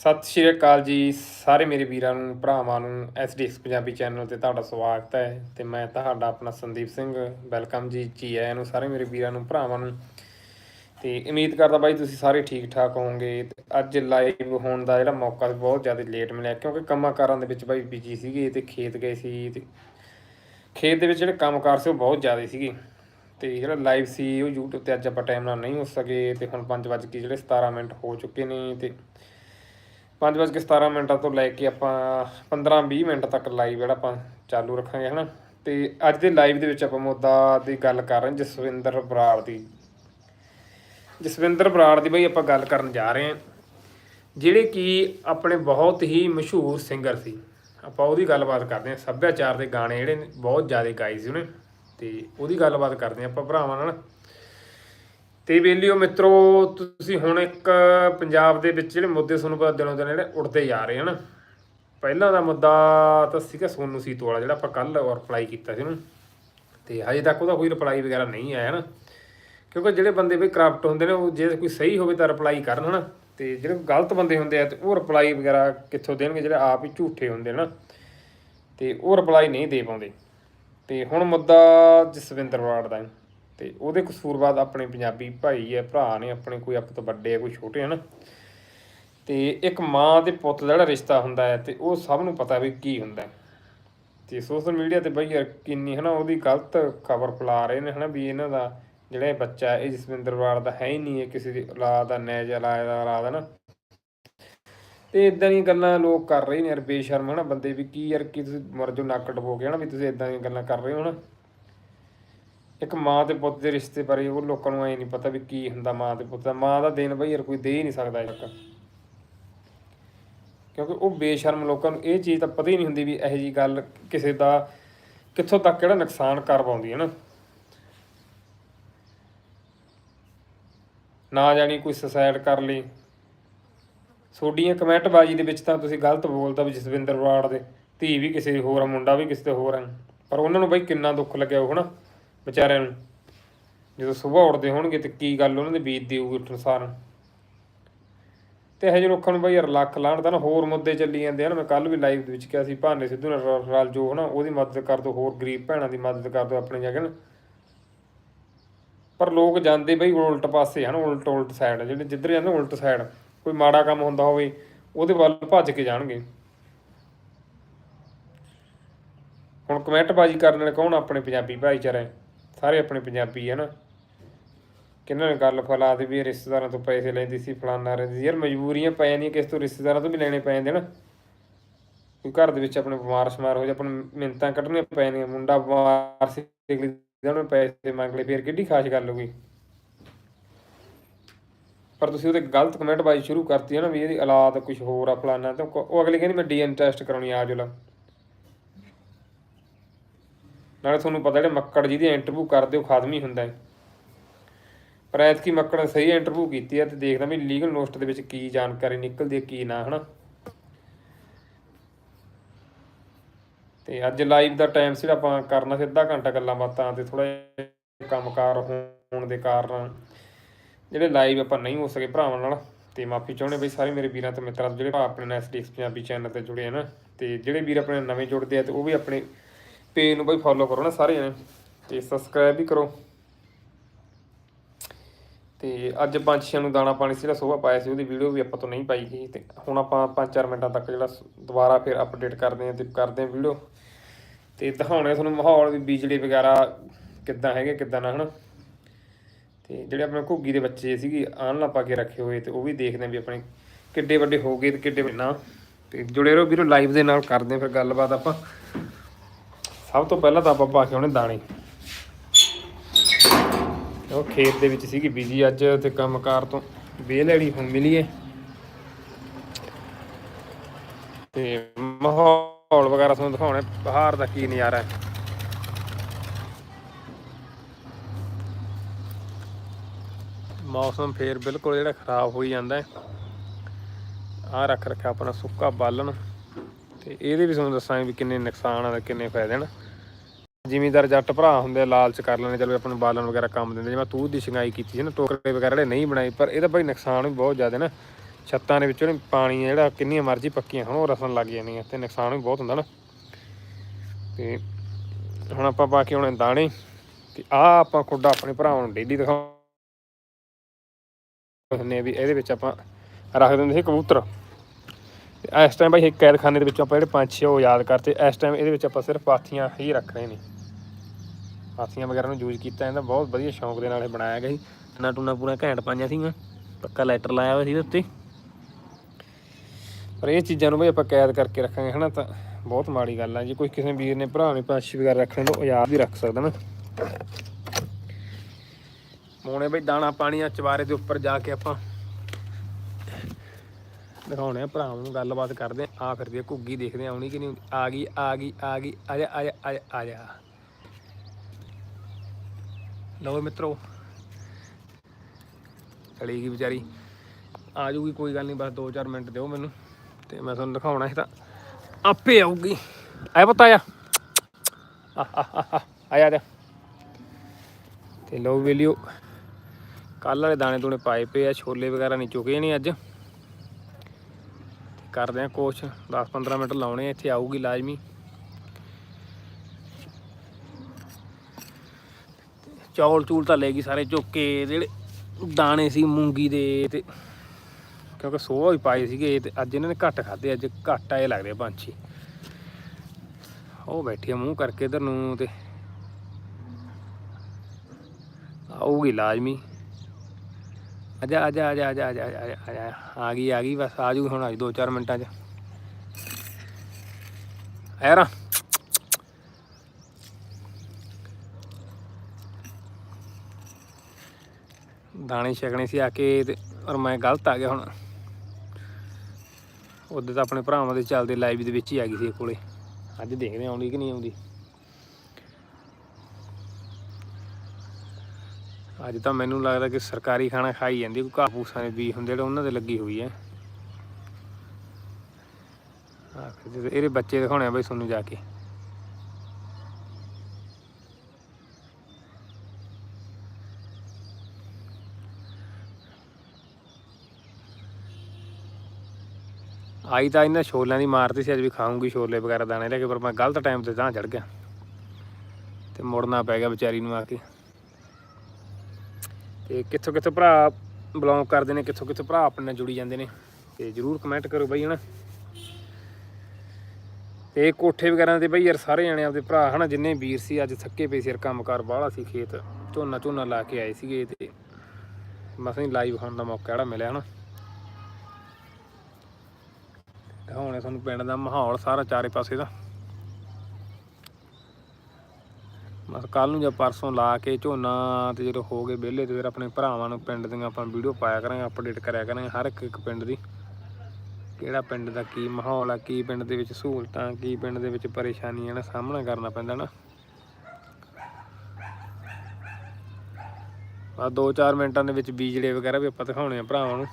ਸਤਿ ਸ਼੍ਰੀ ਅਕਾਲ ਜੀ ਸਾਰੇ ਮੇਰੇ ਵੀਰਾਂ ਨੂੰ, ਭਰਾਵਾਂ ਨੂੰ ਐਸਡੀਐਕਸ ਪੰਜਾਬੀ ਚੈਨਲ ਤੇ ਤੁਹਾਡਾ ਸਵਾਗਤ ਹੈ ਤੇ ਮੈਂ ਤੁਹਾਡਾ ਆਪਣਾ ਸੰਦੀਪ ਸਿੰਘ, ਵੈਲਕਮ ਜੀ ਜੀ ਆਇਆਂ ਨੂੰ, ਸਾਰੇ ਮੇਰੇ ਵੀਰਾਂ ਨੂੰ, ਭਰਾਵਾਂ ਨੂੰ। ਤੇ ਉਮੀਦ ਕਰਦਾ ਬਾਈ ਤੁਸੀਂ ਸਾਰੇ ਠੀਕ ਠਾਕ ਹੋਵੋਗੇ। ਤੇ ਅੱਜ ਲਾਈਵ ਹੋਣ ਦਾ ਜਿਹੜਾ ਮੌਕਾ ਬਹੁਤ ਜ਼ਿਆਦਾ ਲੇਟ ਮਿਲਿਆ, ਕਿਉਂਕਿ ਕੰਮਾਂ ਕਾਰਾਂ ਦੇ ਵਿੱਚ ਬਾਈ ਬਿਜ਼ੀ ਸੀਗੇ ਤੇ ਖੇਤ ਗਏ ਸੀ ਤੇ ਖੇਤ ਦੇ ਵਿੱਚ ਜਿਹੜੇ ਕੰਮਕਾਰ ਸੀ, ਉਹ ਬਹੁਤ ਜ਼ਿਆਦਾ ਸੀਗੇ। ਤੇ ਜਿਹੜਾ ਲਾਈਵ ਸੀ, ਉਹ YouTube ਤੇ ਅੱਜ ਆਪਾਂ ਟਾਈਮ ਨਾਲ ਨਹੀਂ ਹੋ ਸਕੇ ਤੇ ਹੁਣ 5 ਵਜੇ ਕੇ ਜਿਹੜੇ 17 ਮਿੰਟ ਹੋ ਚੁੱਕੇ ਨੇ ਤੇ 5:17 ਮਿੰਟਾਂ ਤੋਂ ਲੈ ਕੇ ਆਪਾਂ 15-20 ਮਿੰਟ ਤੱਕ ਲਾਈਵ ਜਿਹੜਾ ਆਪਾਂ ਚਾਲੂ ਰੱਖਾਂਗੇ, ਹਨਾ? ਤੇ ਅੱਜ ਦੇ ਲਾਈਵ ਦੇ ਵਿੱਚ ਆਪਾਂ ਮੁੱਦਾ ਦੀ ਗੱਲ ਕਰ ਰਹੇ ਜਸਵਿੰਦਰ ਬਰਾੜ ਦੀ। ਜਸਵਿੰਦਰ ਬਰਾੜ ਦੀ ਬਈ ਆਪਾਂ ਗੱਲ ਕਰਨ ਜਾ ਰਹੇ ਹਾਂ, ਜਿਹੜੇ ਕਿ ਆਪਣੇ ਬਹੁਤ ਹੀ ਮਸ਼ਹੂਰ ਸਿੰਗਰ ਸੀ। ਆਪਾਂ ਉਹਦੀ ਗੱਲਬਾਤ ਕਰਦੇ ਹਾਂ, ਸੱਭਿਆਚਾਰ ਦੇ ਗਾਣੇ ਜਿਹੜੇ ਨੇ, ਬਹੁਤ ਜ਼ਿਆਦਾ ਗਾਏ ਸੀ ਉਹਨੇ। ਤੇ ਉਹਦੀ ਗੱਲਬਾਤ ਕਰਦੇ ਹਾਂ ਆਪਾਂ ਭਰਾਵਾਂ ਨਾਲ। ਤੇ ਬੇਲੀਓ ਮਿੱਤਰੋ, ਤੁਸੀਂ ਹੁਣ ਇੱਕ ਪੰਜਾਬ ਦੇ ਵਿੱਚ ਜਿਹੜੇ ਮੁੱਦੇ ਤੁਹਾਨੂੰ ਪਤਾ ਦਿਨੋਂ ਦਿਨ ਜਿਹੜੇ ਉੱਠਦੇ ਜਾ ਰਹੇ ਹਨ ਪਹਿਲਾਂ ਦਾ ਮੁੱਦਾ ਤਾਂ ਸੀਗਾ ਸੋਨੂ ਸੀਤੋ ਵਾਲਾ ਜਿਹੜਾ ਆਪਾਂ ਕੱਲ ਰਿਪਲਾਈ ਕੀਤਾ ਸੀ ਉਹਨੂੰ। ਤੇ ਹਜੇ ਤੱਕ ਉਹਦਾ ਕੋਈ ਰਿਪਲਾਈ ਵਗੈਰਾ ਨਹੀਂ ਆਇਆ ਨਾ। ਕਿਉਂਕਿ ਜਿਹੜੇ ਬੰਦੇ ਵੀ ਕਰਪਟ ਹੁੰਦੇ ਨੇ, ਉਹ ਜੇ ਕੋਈ ਸਹੀ ਹੋਵੇ ਤਾਂ ਰਿਪਲਾਈ ਕਰਨ ਹਨਾ। ਤੇ ਜਿਹੜੇ ਗਲਤ ਬੰਦੇ ਹੁੰਦੇ ਆ ਤੇ ਉਹ ਰਿਪਲਾਈ ਵਗੈਰਾ ਕਿੱਥੋਂ ਦੇਣਗੇ, ਜਿਹੜੇ ਆਪ ਹੀ ਝੂਠੇ ਹੁੰਦੇ ਨਾ ਤੇ ਉਹ ਰਿਪਲਾਈ ਨਹੀਂ ਦੇ ਪਾਉਂਦੇ। ਤੇ ਹੁਣ ਮੁੱਦਾ ਜਸਵਿੰਦਰ ਵਾਰਡ ਦਾ ਹੈ। ਤੇ ਉਹਦੇ ਕਸੂਰਵਾਦ ਆਪਣੇ ਪੰਜਾਬੀ ਭਾਈ ਹੈ, ਭਰਾ ਨੇ ਆਪਣੇ ਕੋਈ ਆਪ ਤੋਂ ਵੱਡੇ ਹੈ ਕੋਈ ਛੋਟੇ ਹਨ ਤੇ ਇੱਕ ਮਾਂ ਤੇ ਪੁੱਤ ਦਾ ਜਿਹੜਾ ਰਿਸ਼ਤਾ ਹੁੰਦਾ ਹੈ ਤੇ ਉਹ ਸਭ ਨੂੰ ਪਤਾ ਵੀ ਕੀ ਹੁੰਦਾ ਹੈ। ਤੇ ਸੋਸ਼ਲ ਮੀਡੀਆ ਤੇ ਬਈ ਯਾਰ ਕਿੰਨੀ ਹਨਾ ਉਹਦੀ ਗਲਤ ਖਬਰ ਫੈਲਾ ਰਹੇ ਨੇ ਹਨਾ ਵੀ ਇਹਨਾਂ ਦਾ ਜਿਹੜਾ ਇਹ ਬੱਚਾ ਇਹ ਜਸਵਿੰਦਰਵਾਲ ਦਾ ਹੈ ਹੀ ਨਹੀਂ ਇਹ ਕਿਸੇ ਦੀ ਔਲਾਦ ਦਾ, ਨੈਜ ਔਲਾਦ ਦਾ, ਔਲਾਦ ਹੈ ਨਾ। ਤੇ ਇਦਾਂ ਦੀਆਂ ਗੱਲਾਂ ਲੋਕ ਕਰ ਰਹੇ ਨੇ ਯਾਰ ਬੇਸ਼ਰਮ ਹਨਾ ਬੰਦੇ ਵੀ ਕੀ ਯਾਰ ਕੀ ਤੁਸੀਂ ਮਰ ਜੋ ਨੱਕ ਡਬੋਗੇ ਹਨਾ ਵੀ ਤੁਸੀਂ ਇਦਾਂ ਦੀਆਂ ਗੱਲਾਂ ਕਰ ਰਹੇ ਹੋ ਨਾ ਇੱਕ ਮਾਂ ਤੇ ਪੁੱਤ ਦੇ ਰਿਸ਼ਤੇ ਬਾਰੇ ਉਹ ਲੋਕਾਂ ਨੂੰ ਐ ਨਹੀਂ ਪਤਾ ਵੀ ਕੀ ਹੁੰਦਾ ਮਾਂ ਤੇ ਪੁੱਤ ਦਾ। ਮਾਂ ਦਾ ਦੇਣ ਬਈ ਯਾਰ ਕੋਈ ਦੇ ਹੀ ਨਹੀਂ ਸਕਦਾ ਇੱਕ। ਕਿਉਂਕਿ ਉਹ ਬੇਸ਼ਰਮ ਲੋਕਾਂ ਨੂੰ ਇਹ ਚੀਜ਼ ਤਾਂ ਪਤਾ ਹੀ ਨਹੀਂ ਹੁੰਦੀ ਵੀ ਇਹੋ ਜੀ ਗੱਲ ਕਿਸੇ ਦਾ ਕਿੱਥੋਂ ਤੱਕ ਕਿਹੜਾ ਨੁਕਸਾਨ ਕਰ ਪਾਉਂਦੀ ਹੈ ਨਾ। ਨਾ ਜਾਣੀ ਕੋਈ ਸੁਸਾਇਡ ਕਰ ਲਈ ਤੁਹਾਡੀਆਂ ਕਮੈਂਟ ਬਾਜੀ ਦੇ ਵਿੱਚ ਤਾਂ ਤੁਸੀਂ ਗਲਤ ਬੋਲਦਾ ਵੀ ਜਸਵਿੰਦਰ ਬਰਾੜ ਦੇ। ਧੀ ਵੀ ਕਿਸੇ ਦੀ ਹੋਰ ਆ, ਮੁੰਡਾ ਵੀ ਕਿਸੇ ਤੇ ਹੋਰ ਆ। ਪਰ ਉਹਨਾਂ ਨੂੰ ਬਈ ਕਿੰਨਾ ਦੁੱਖ ਲੱਗਿਆ ਉਹ ਹਨਾ? ਵਿਚਾਰਿਆਂ ਨੂੰ। ਜਦੋਂ ਸਵੇਰ ਉੱਠਦੇ ਹੋਣਗੇ ਤੇ ਕੀ ਗੱਲ ਉਹਨਾਂ ਦੇ ਬੀਤਦੀ ਹੋਊਗੀ ਉੱਠਣ ਸਾਰ। ਤੇ ਇਹੋ ਜਿਹੇ ਲੋਕਾਂ ਨੂੰ ਬਈ ਯਾਰ ਲੱਖ ਲਾਣ ਦਾ ਨਾ ਹੋਰ ਮੁੱਦੇ ਚੱਲੀ ਜਾਂਦੇ ਹਨ ਮੈਂ ਕੱਲ ਵੀ ਲਾਈਵ ਦੇ ਵਿੱਚ ਕਿਹਾ ਸੀ, ਭਾਨੇ ਸਿੱਧੂ ਨਾਲ ਰਲ- ਰਲ ਜੋ ਹਨਾ, ਉਹਦੀ ਮਦਦ ਕਰ ਦਿਓ ਹੋਰ ਗਰੀਬ ਭੈਣਾਂ ਦੀ ਮਦਦ ਕਰ ਦਿਓ ਆਪਣੇ ਜਾ ਨਾ। ਪਰ ਲੋਕ ਜਾਂਦੇ ਬਈ ਉਲਟ ਪਾਸੇ ਹਨ, ਉਲਟ ਉਲਟ ਸਾਈਡ ਜਿਹੜੇ ਜਿੱਧਰ ਜਾਂਦੇ ਉਲਟ ਸਾਈਡ ਕੋਈ ਮਾੜਾ ਕੰਮ ਹੁੰਦਾ ਹੋਵੇ, ਉਹਦੇ ਵੱਲ ਭੱਜ ਕੇ ਜਾਣਗੇ। ਹੁਣ ਕਮੈਂਟ ਬਾਜੀ ਕਰਨ ਵਾਲੇ ਕੌਣ ਆਪਣੇ ਪੰਜਾਬੀ ਭਾਈਚਾਰੇ? ਸਾਰੇ ਆਪਣੇ ਪੰਜਾਬੀ ਹੈ ਨਾ। ਕਿਹਨਾਂ ਨੇ ਗੱਲ ਫੈਲਾ ਦੇ ਵੀ ਰਿਸ਼ਤੇਦਾਰਾਂ ਤੋਂ ਪੈਸੇ ਲੈਂਦੀ ਸੀ, ਫਲਾਨਾ ਰਹਿੰਦੀ ਸੀ। ਯਾਰ ਮਜਬੂਰੀਆਂ ਪੈ ਜਾਂਦੀਆਂ ਕਿਸ ਤੋਂ ਰਿਸ਼ਤੇਦਾਰਾਂ ਤੋਂ ਵੀ ਲੈਣੇ ਪੈ ਜਾਂਦੇ ਨਾ। ਕੋਈ ਘਰ ਦੇ ਵਿੱਚ ਆਪਣੇ ਬਿਮਾਰ ਸ਼ਮਾਰ ਹੋ ਜਾ ਆਪਣੇ ਮਿੰਤਾਂ ਕੱਢਣੀਆਂ ਪੈ ਜਾਂਦੀਆਂ। ਮੁੰਡਾ ਬਿਮਾਰ ਸੀ, ਅਗਲੀ ਉਹਨੇ ਪੈਸੇ ਮੰਗ ਲਏ, ਫਿਰ ਕਿੱਡੀ ਖਾਸ ਗੱਲ ਹੋ ਗਈ। ਪਰ ਤੁਸੀਂ ਉਹਦੇ ਗਲਤ ਕਮੈਂਟ ਬਾਜੀ ਸ਼ੁਰੂ ਕਰਤੀ ਹੈ ਨਾ ਵੀ ਇਹਦੀ ਔਲਾਦ ਕੁਝ ਹੋਰ ਆ, ਫਲਾਨਾ ਤੇ ਉਹ ਅਗਲੀ ਕਹਿੰਦੀ ਮੈਂ ਡੀਐਨ ਟੈਸਟ ਕਰਾਉਣੀ ਆ ਜੁਲਾ ਨਾਲੇ ਤੁਹਾਨੂੰ ਪਤਾ ਜਿਹੜੇ ਮੱਕੜ ਜਿਹਦੀ ਇੰਟਰਵਿਊ ਕਰਦੇ, ਉਹ ਖਾਦਮ ਹੀ ਹੁੰਦਾ ਹੈ। ਪਰ ਐਤਕੀ ਮੱਕੜ ਸਹੀ ਇੰਟਰਵਿਊ ਕੀਤੀ ਹੈ ਤੇ ਦੇਖਦਾ ਵੀ ਲੀਗਲ ਨੋਸਟ ਦੇ ਵਿੱਚ ਕੀ ਜਾਣਕਾਰੀ ਨਿਕਲਦੀ ਹੈ, ਕੀ ਨਾ, ਹਨਾ? ਤੇ ਅੱਜ ਲਾਈਵ ਦਾ ਟਾਈਮ ਸੀ, ਆਪਾਂ ਕਰਨਾ ਸੀ ਅੱਧਾ ਘੰਟਾ ਗੱਲਾਂ ਬਾਤਾਂ ਤੇ ਥੋੜਾ ਕੰਮਕਾਰ ਹੋਣ ਦੇ ਕਾਰਨ ਜਿਹੜੇ ਲਾਈਵ ਆਪਾਂ ਨਹੀਂ ਹੋ ਸਕੇ ਭਰਾਵਾਂ ਨਾਲ, ਤੇ ਮਾਫੀ ਚਾਹੁੰਦੇ ਬਈ ਸਾਰੇ ਮੇਰੇ ਵੀਰਾਂ ਤੇ ਮਿੱਤਰਾਂ ਜਿਹੜੇ ਆਪਣੇ ਐਸਡੀਐਕਸ ਪੰਜਾਬੀ ਚੈਨਲ ਤੇ ਜੁੜੇ ਆ ਨਾ ਤੇ ਜਿਹੜੇ ਵੀਰ ਆਪਣੇ ਨਵੇਂ ਜੁੜਦੇ ਆ ਤੇ ਉਹ ਵੀ ਆਪਣੇ ਪੇਜ ਨੂੰ ਬਈ ਫੋਲੋ ਕਰੋ ਨਾ ਸਾਰੇ ਜਣੇ ਤੇ ਸਬਸਕ੍ਰਾਈਬ ਵੀ ਕਰੋ। ਤੇ ਅੱਜ ਪੰਛੀਆਂ ਨੂੰ ਦਾਣਾ ਪਾਣੀ ਸੀ ਜਿਹੜਾ ਸਵੇਰ ਪਾਇਆ ਸੀ, ਉਹਦੀ ਵੀਡੀਓ ਵੀ ਆਪਾਂ ਤੋਂ ਨਹੀਂ ਪਾਈ ਗਈ। ਤੇ ਹੁਣ ਆਪਾਂ 5-4 ਮਿੰਟਾਂ ਤੱਕ ਜਿਹੜਾ ਦੁਬਾਰਾ ਫਿਰ ਅਪਡੇਟ ਕਰਦੇ ਹਾਂ ਤੇ ਕਰਦੇ ਹਾਂ ਵੀਡੀਓ ਤੇ ਦਿਖਾਉਣੇ ਤੁਹਾਨੂੰ ਮਾਹੌਲ ਵੀ, ਬਿਜਲੀ ਵਗੈਰਾ ਕਿੱਦਾਂ ਹੈਗੇ, ਕਿੱਦਾਂ ਨਾ, ਹਨਾ? ਤੇ ਜਿਹੜੇ ਆਪਣੇ ਘੁੱਗੀ ਦੇ ਬੱਚੇ ਸੀਗੇ ਆਣ ਆਨਲਾ ਪਾ ਕੇ ਰੱਖੇ ਹੋਏ ਤੇ ਉਹ ਵੀ ਦੇਖਦੇ ਹਾਂ ਵੀ ਆਪਣੇ ਕਿੱਡੇ ਵੱਡੇ ਹੋ ਗਏ ਤੇ ਕਿੱਡੇ ਨਾ। ਤੇ ਜੁੜੇ ਰਹੋ ਵੀਰੋ ਲਾਈਵ ਦੇ ਨਾਲ ਕਰਦੇ ਹਾਂ ਫਿਰ ਗੱਲਬਾਤ ਆਪਾਂ। ਸਭ ਤੋਂ ਪਹਿਲਾਂ ਤਾਂ ਆਪਾਂ ਪਾ ਕੇ ਆਉਣੇ ਦਾਣੇ। ਉਹ ਖੇਤ ਦੇ ਵਿੱਚ ਸੀਗੀ ਬਿਜ਼ੀ ਅੱਜ ਤੇ ਕੰਮਕਾਰ ਤੋਂ ਵੇਲ ਲੈਣੀ, ਹੁਣ ਮਿਲੀਏ। ਏ ਤੇ ਮਾਹੌਲ ਵਗੈਰਾ ਤੁਹਾਨੂੰ ਦਿਖਾਉਣੇ, ਬਾਹਰ ਦਾ ਕੀ ਨਜ਼ਾਰਾ ਹੈ। ਮੌਸਮ ਫੇਰ ਬਿਲਕੁਲ ਜਿਹੜਾ ਖਰਾਬ ਹੋਈ ਜਾਂਦਾ ਹੈ। ਆ ਰੱਖ ਰੱਖਿਆ ਆਪਣਾ ਸੁੱਕਾ ਬਾਲਣ। ਤੇ ਇਹਦੇ ਵੀ ਤੁਹਾਨੂੰ ਦੱਸਾਂਗੇ ਵੀ ਕਿੰਨੇ ਨੁਕਸਾਨ ਆ ਤੇ ਕਿੰਨੇ ਫਾਇਦੇ ਨੇ। ਜ਼ਿਮੀਦਾਰ ਜੱਟ ਭਰਾ ਹੁੰਦੇ ਆ, ਲਾਲਚ ਕਰ ਲੈਣੇ ਚਲੋ ਆਪਾਂ ਨੂੰ ਬਾਲਣ ਵਗੈਰਾ ਕੰਮ ਦਿੰਦੇ, ਜਿਵੇਂ ਤੂੰ ਦੀ ਸ਼ਿੰਗਾਈ ਕੀਤੀ ਸੀ ਨਾ, ਟੋਕਰੇ ਵਗੈਰਾ ਜਿਹੜੇ ਨਹੀਂ ਬਣਾਈ ਪਰ ਇਹਦਾ ਬਈ ਨੁਕਸਾਨ ਵੀ ਬਹੁਤ ਜ਼ਿਆਦਾ ਨਾ। ਛੱਤਾਂ ਦੇ ਵਿੱਚੋਂ ਨੀ ਪਾਣੀ ਜਿਹੜਾ, ਕਿੰਨੀਆਂ ਮਰਜ਼ੀ ਪੱਕੀਆਂ ਹੁਣ, ਉਹ ਰਸਣ ਲੱਗ ਜਾਂਦੀਆਂ, ਤੇ ਨੁਕਸਾਨ ਵੀ ਬਹੁਤ ਹੁੰਦਾ ਨਾ। ਤੇ ਹੁਣ ਆਪਾਂ ਪਾ ਕੇ ਆਉਣੇ ਦਾਣੇ, ਤੇ ਆ ਆਪਾਂ ਖੁੱਡਾ ਆਪਣੇ ਭਰਾਵਾਂ ਨੂੰ ਡੇਲੀ ਦਿਖਾਉਂਦੇ ਵੀ ਇਹਦੇ ਵਿੱਚ ਆਪਾਂ ਰੱਖ ਦਿੰਦੇ ਸੀ ਕਬੂਤਰ। ਤੇ ਇਸ ਟਾਈਮ ਭਾਈ ਇਹ ਕੈਦਖਾਨੇ ਦੇ ਵਿੱਚ ਆਪਾਂ ਜਿਹੜੇ ਪੰਜ ਛੇ ਉਹ ਯਾਦ ਕਰਤੇ। ਇਸ ਟਾਈਮ ਇਹਦੇ ਵਿੱਚ ਆਪਾਂ ਸਿਰਫ ਪਾਥੀਆਂ ਹੀ ਰੱਖ ਰਹੇ ਨੇ। ਪਾਥੀਆਂ ਵਗੈਰਾ ਨੂੰ ਯੂਜ਼ ਕੀਤਾ ਜਾਂਦਾ, ਬਹੁਤ ਵਧੀਆ ਸ਼ੌਂਕ ਦੇ ਨਾਲ ਇਹ ਬਣਾਇਆ ਗਿਆ ਸੀ। ਟਨਾ ਟੂਨਾ ਪੂਰਾ ਘੈਂਟ ਪਾਈਆਂ ਸੀਗੀਆਂ, ਪੱਕਾ ਲੈਟਰ ਲਾਇਆ ਹੋਇਆ ਸੀ ਇਹਦੇ ਉੱਤੇ। ਪਰ ਇਹ ਚੀਜ਼ਾਂ ਨੂੰ ਬਈ ਆਪਾਂ ਕੈਦ ਕਰਕੇ ਰੱਖਾਂਗੇ ਹਨਾ, ਤਾਂ ਬਹੁਤ ਮਾੜੀ ਗੱਲ ਆ। ਜੇ ਕੋਈ ਕਿਸੇ ਵੀਰ ਨੇ ਭਰਾ ਨੇ ਪਾਸ਼ੀ ਵਗੈਰਾ ਰੱਖਣੇ ਤਾਂ ਆਜ਼ਾਦ ਯਾਦ ਵੀ ਰੱਖ ਸਕਦਾ ਨਾ। ਮੋਨੇ ਬਈ ਦਾਣਾ ਪਾਣੀ ਆ ਚਵਾਰੇ ਦੇ ਉੱਪਰ ਜਾ ਕੇ ਆਪਾਂ ਦਿਖਾਉਣੇ ਆ ਭਰਾਵਾਂ ਨੂੰ ਗੱਲਬਾਤ ਕਰਦੇ ਆ। ਆ ਫਿਰਦੀ ਘੁੱਗੀ ਦੇਖਦੇ ਆ, ਆਉਣੀ ਕਿ ਨਹੀਂ ਆ ਗਈ ਆ ਗਈ ਆ ਗਈ ਆ ਜਾ ਆ ਜਾ ਆ ਜਾ। ਲਓ ਮਿੱਤਰੋ। ਚਲੀ ਗਈ ਵਿਚਾਰੀ। ਆ ਜੂਗੀ ਕੋਈ ਗੱਲ ਨਹੀਂ, ਬਸ 2-4 ਮਿੰਟ ਦਿਓ ਮੈਨੂੰ ਤੇ ਮੈਂ ਤੁਹਾਨੂੰ ਦਿਖਾਉਣਾ ਹੈ ਤਾਂ ਆਪੇ ਆਊਗੀ। ਆਇਆ ਪੁੱਤ, ਆਇਆ। ਆ ਆਇਆ ਜਾ ਤੇ ਲਓ ਵੇਲਿਓ ਕੱਲ ਵਾਲੇ ਦਾਣੇ ਦੂਣੇ ਪਾਏ ਪਏ ਆ, ਛੋਲੇ ਵਗੈਰਾ ਨਹੀਂ ਚੁਕੇ ਨਹੀਂ ਅੱਜ। ਕਰਦੇ ਆ ਕੋਸ਼ 10-15 ਮਿੰਟ ਲਾਉਣੇ ਇੱਥੇ ਆਊਗੀ ਲਾਜ਼ਮੀ। ਚੌਲ ਚੂਲ ਤਾਂ ਲੈ ਗਈ ਸਾਰੇ ਚੁੱਕ ਕੇ ਜਿਹੜੇ ਦਾਣੇ ਸੀ, ਮੂੰਗੀ ਦੇ ਤੇ ਕਿਉਂਕਿ ਸੋਹ ਵੀ ਪਾਏ ਸੀਗੇ ਤੇ ਅੱਜ ਇਹਨਾਂ ਨੇ ਘੱਟ ਖਾਦੇ ਅੱਜ ਘੱਟ ਆਏ ਲੱਗਦੇ ਆ ਪੰਛੀ ਉਹ ਬੈਠੀ ਆ ਮੂੰਹ ਕਰਕੇ ਇਧਰ ਨੂੰ ਤੇ ਆਊਗੀ ਲਾਜ਼ਮੀ। ਆਜਾ ਆਜਾ ਆਜਾ ਆਜਾ ਆਜਾ ਆਜਾ ਆ ਗਈ ਆ ਗਈ, ਬਸ ਆ ਜੂਗੀ ਹੁਣ ਅੱਜ 2-4 ਮਿੰਟਾਂ 'ਚ। ਐਰਾ ਦਾਣੇ ਛਕਣੇ ਸੀ ਆ ਕੇ ਤੇ ਔਰ ਮੈਂ ਗਲਤ ਆ ਗਿਆ ਹੁਣ। ਉਹਦੇ ਤਾਂ ਆਪਣੇ ਭਰਾਵਾਂ ਦੇ ਚੱਲਦੇ ਲਾਈਵ ਦੇ ਵਿੱਚ ਹੀ ਆ ਗਈ ਸੀ ਇਹ ਕੋਲੇ। ਅੱਜ ਦੇਖਦੇ ਆਉਂਦੀ ਕਿ ਨਹੀਂ ਆਉਂਦੀ। ਅੱਜ ਤਾਂ ਮੈਨੂੰ ਲੱਗਦਾ ਕਿ ਸਰਕਾਰੀ ਖਾਣਾ ਖਾਈ ਜਾਂਦੀ, ਕੋਈ ਘਾਹ ਦੇ ਬੀ ਹੁੰਦੇ ਜਿਹੜੇ ਉਹਨਾਂ ਦੇ ਲੱਗੀ ਹੋਈ ਹੈ। ਇਹਦੇ ਬੱਚੇ ਦਿਖਾਉਣੇ ਆ ਬਈ ਤੁਹਾਨੂੰ ਜਾ ਕੇ। ਆਈ ਤਾਂ ਇਹਨਾਂ ਛੋਲਿਆਂ ਦੀ ਮਾਰਤੀ ਸੀ, ਅੱਜ ਵੀ ਖਾਊਂਗੀ ਛੋਲੇ ਵਗੈਰਾ ਦਾਣੇ ਲੈ ਕੇ, ਪਰ ਮੈਂ ਗਲਤ ਟਾਈਮ ਤੇ ਤਾਂ ਚੜ ਗਿਆ। ਤੇ ਮੁੜਨਾ ਪੈ ਗਿਆ ਵਿਚਾਰੀ ਨੂੰ ਆ ਕੇ। ਤੇ ਕਿੱਥੋਂ ਕਿੱਥੋਂ ਭਰਾ ਬਿਲੋਂਗ ਕਰਦੇ ਨੇ, ਕਿੱਥੋਂ ਕਿੱਥੋਂ ਭਰਾ ਆਪਣੇ ਨਾਲ ਜੁੜੀ ਜਾਂਦੇ ਨੇ, ਤੇ ਜਰੂਰ ਕਮੈਂਟ ਕਰੋ ਬਈ, ਹਨਾ। ਤੇ ਇਹ ਕੋਠੇ ਵਗੈਰਾ ਤੇ ਬਈ ਯਾਰ ਸਾਰੇ ਜਣੇ ਆਪਦੇ ਭਰਾ, ਹਨਾ, ਜਿੰਨੇ ਵੀਰ ਸੀ, ਅੱਜ ਥੱਕੇ ਪਏ ਸੀ, ਯਾਰ ਕੰਮਕਾਰ ਬਾਹਲਾ ਸੀ ਖੇਤ, ਝੋਨਾ ਝੋਨਾ ਲਾ ਕੇ ਆਏ ਸੀਗੇ ਤੇ ਮਸਾਂ ਹੀ ਲਾਈਵ ਹੋਣ ਦਾ ਮੌਕਾ ਜਿਹੜਾ ਮਿਲਿਆ, ਹਨਾ। ਦਿਖਾਉਣੇ ਤੁਹਾਨੂੰ ਪਿੰਡ ਦਾ ਮਾਹੌਲ ਸਾਰਾ ਚਾਰੇ ਪਾਸੇ ਦਾ। ਬਸ ਕੱਲ ਨੂੰ ਜਾਂ ਪਰਸੋਂ ਲਾ ਕੇ ਝੋਨਾ ਤੇ ਜਦੋਂ ਹੋ ਗਏ ਵਿਹਲੇ ਤੇ ਫਿਰ ਆਪਣੇ ਭਰਾਵਾਂ ਨੂੰ ਪਿੰਡ ਦੀਆਂ ਆਪਾਂ ਵੀਡੀਓ ਪਾਇਆ ਕਰਾਂਗੇ ਅਪਡੇਟ ਕਰਿਆ ਕਰਾਂਗੇ ਹਰ ਇੱਕ ਇੱਕ ਪਿੰਡ ਦੀ। ਕਿਹੜਾ ਪਿੰਡ ਦਾ ਕੀ ਮਾਹੌਲ ਆ, ਕੀ ਪਿੰਡ ਦੇ ਵਿੱਚ ਸਹੂਲਤਾਂ, ਕੀ ਪਿੰਡ ਦੇ ਵਿੱਚ ਪਰੇਸ਼ਾਨੀਆਂ ਦਾ ਸਾਹਮਣਾ ਕਰਨਾ ਪੈਂਦਾ ਨਾ। ਆ 2-4 ਮਿੰਟਾਂ ਦੇ ਵਿੱਚ ਬੀਜੜੇ ਵਗੈਰਾ ਵੀ ਆਪਾਂ ਦਿਖਾਉਣੇ ਆ ਭਰਾਵਾਂ ਨੂੰ।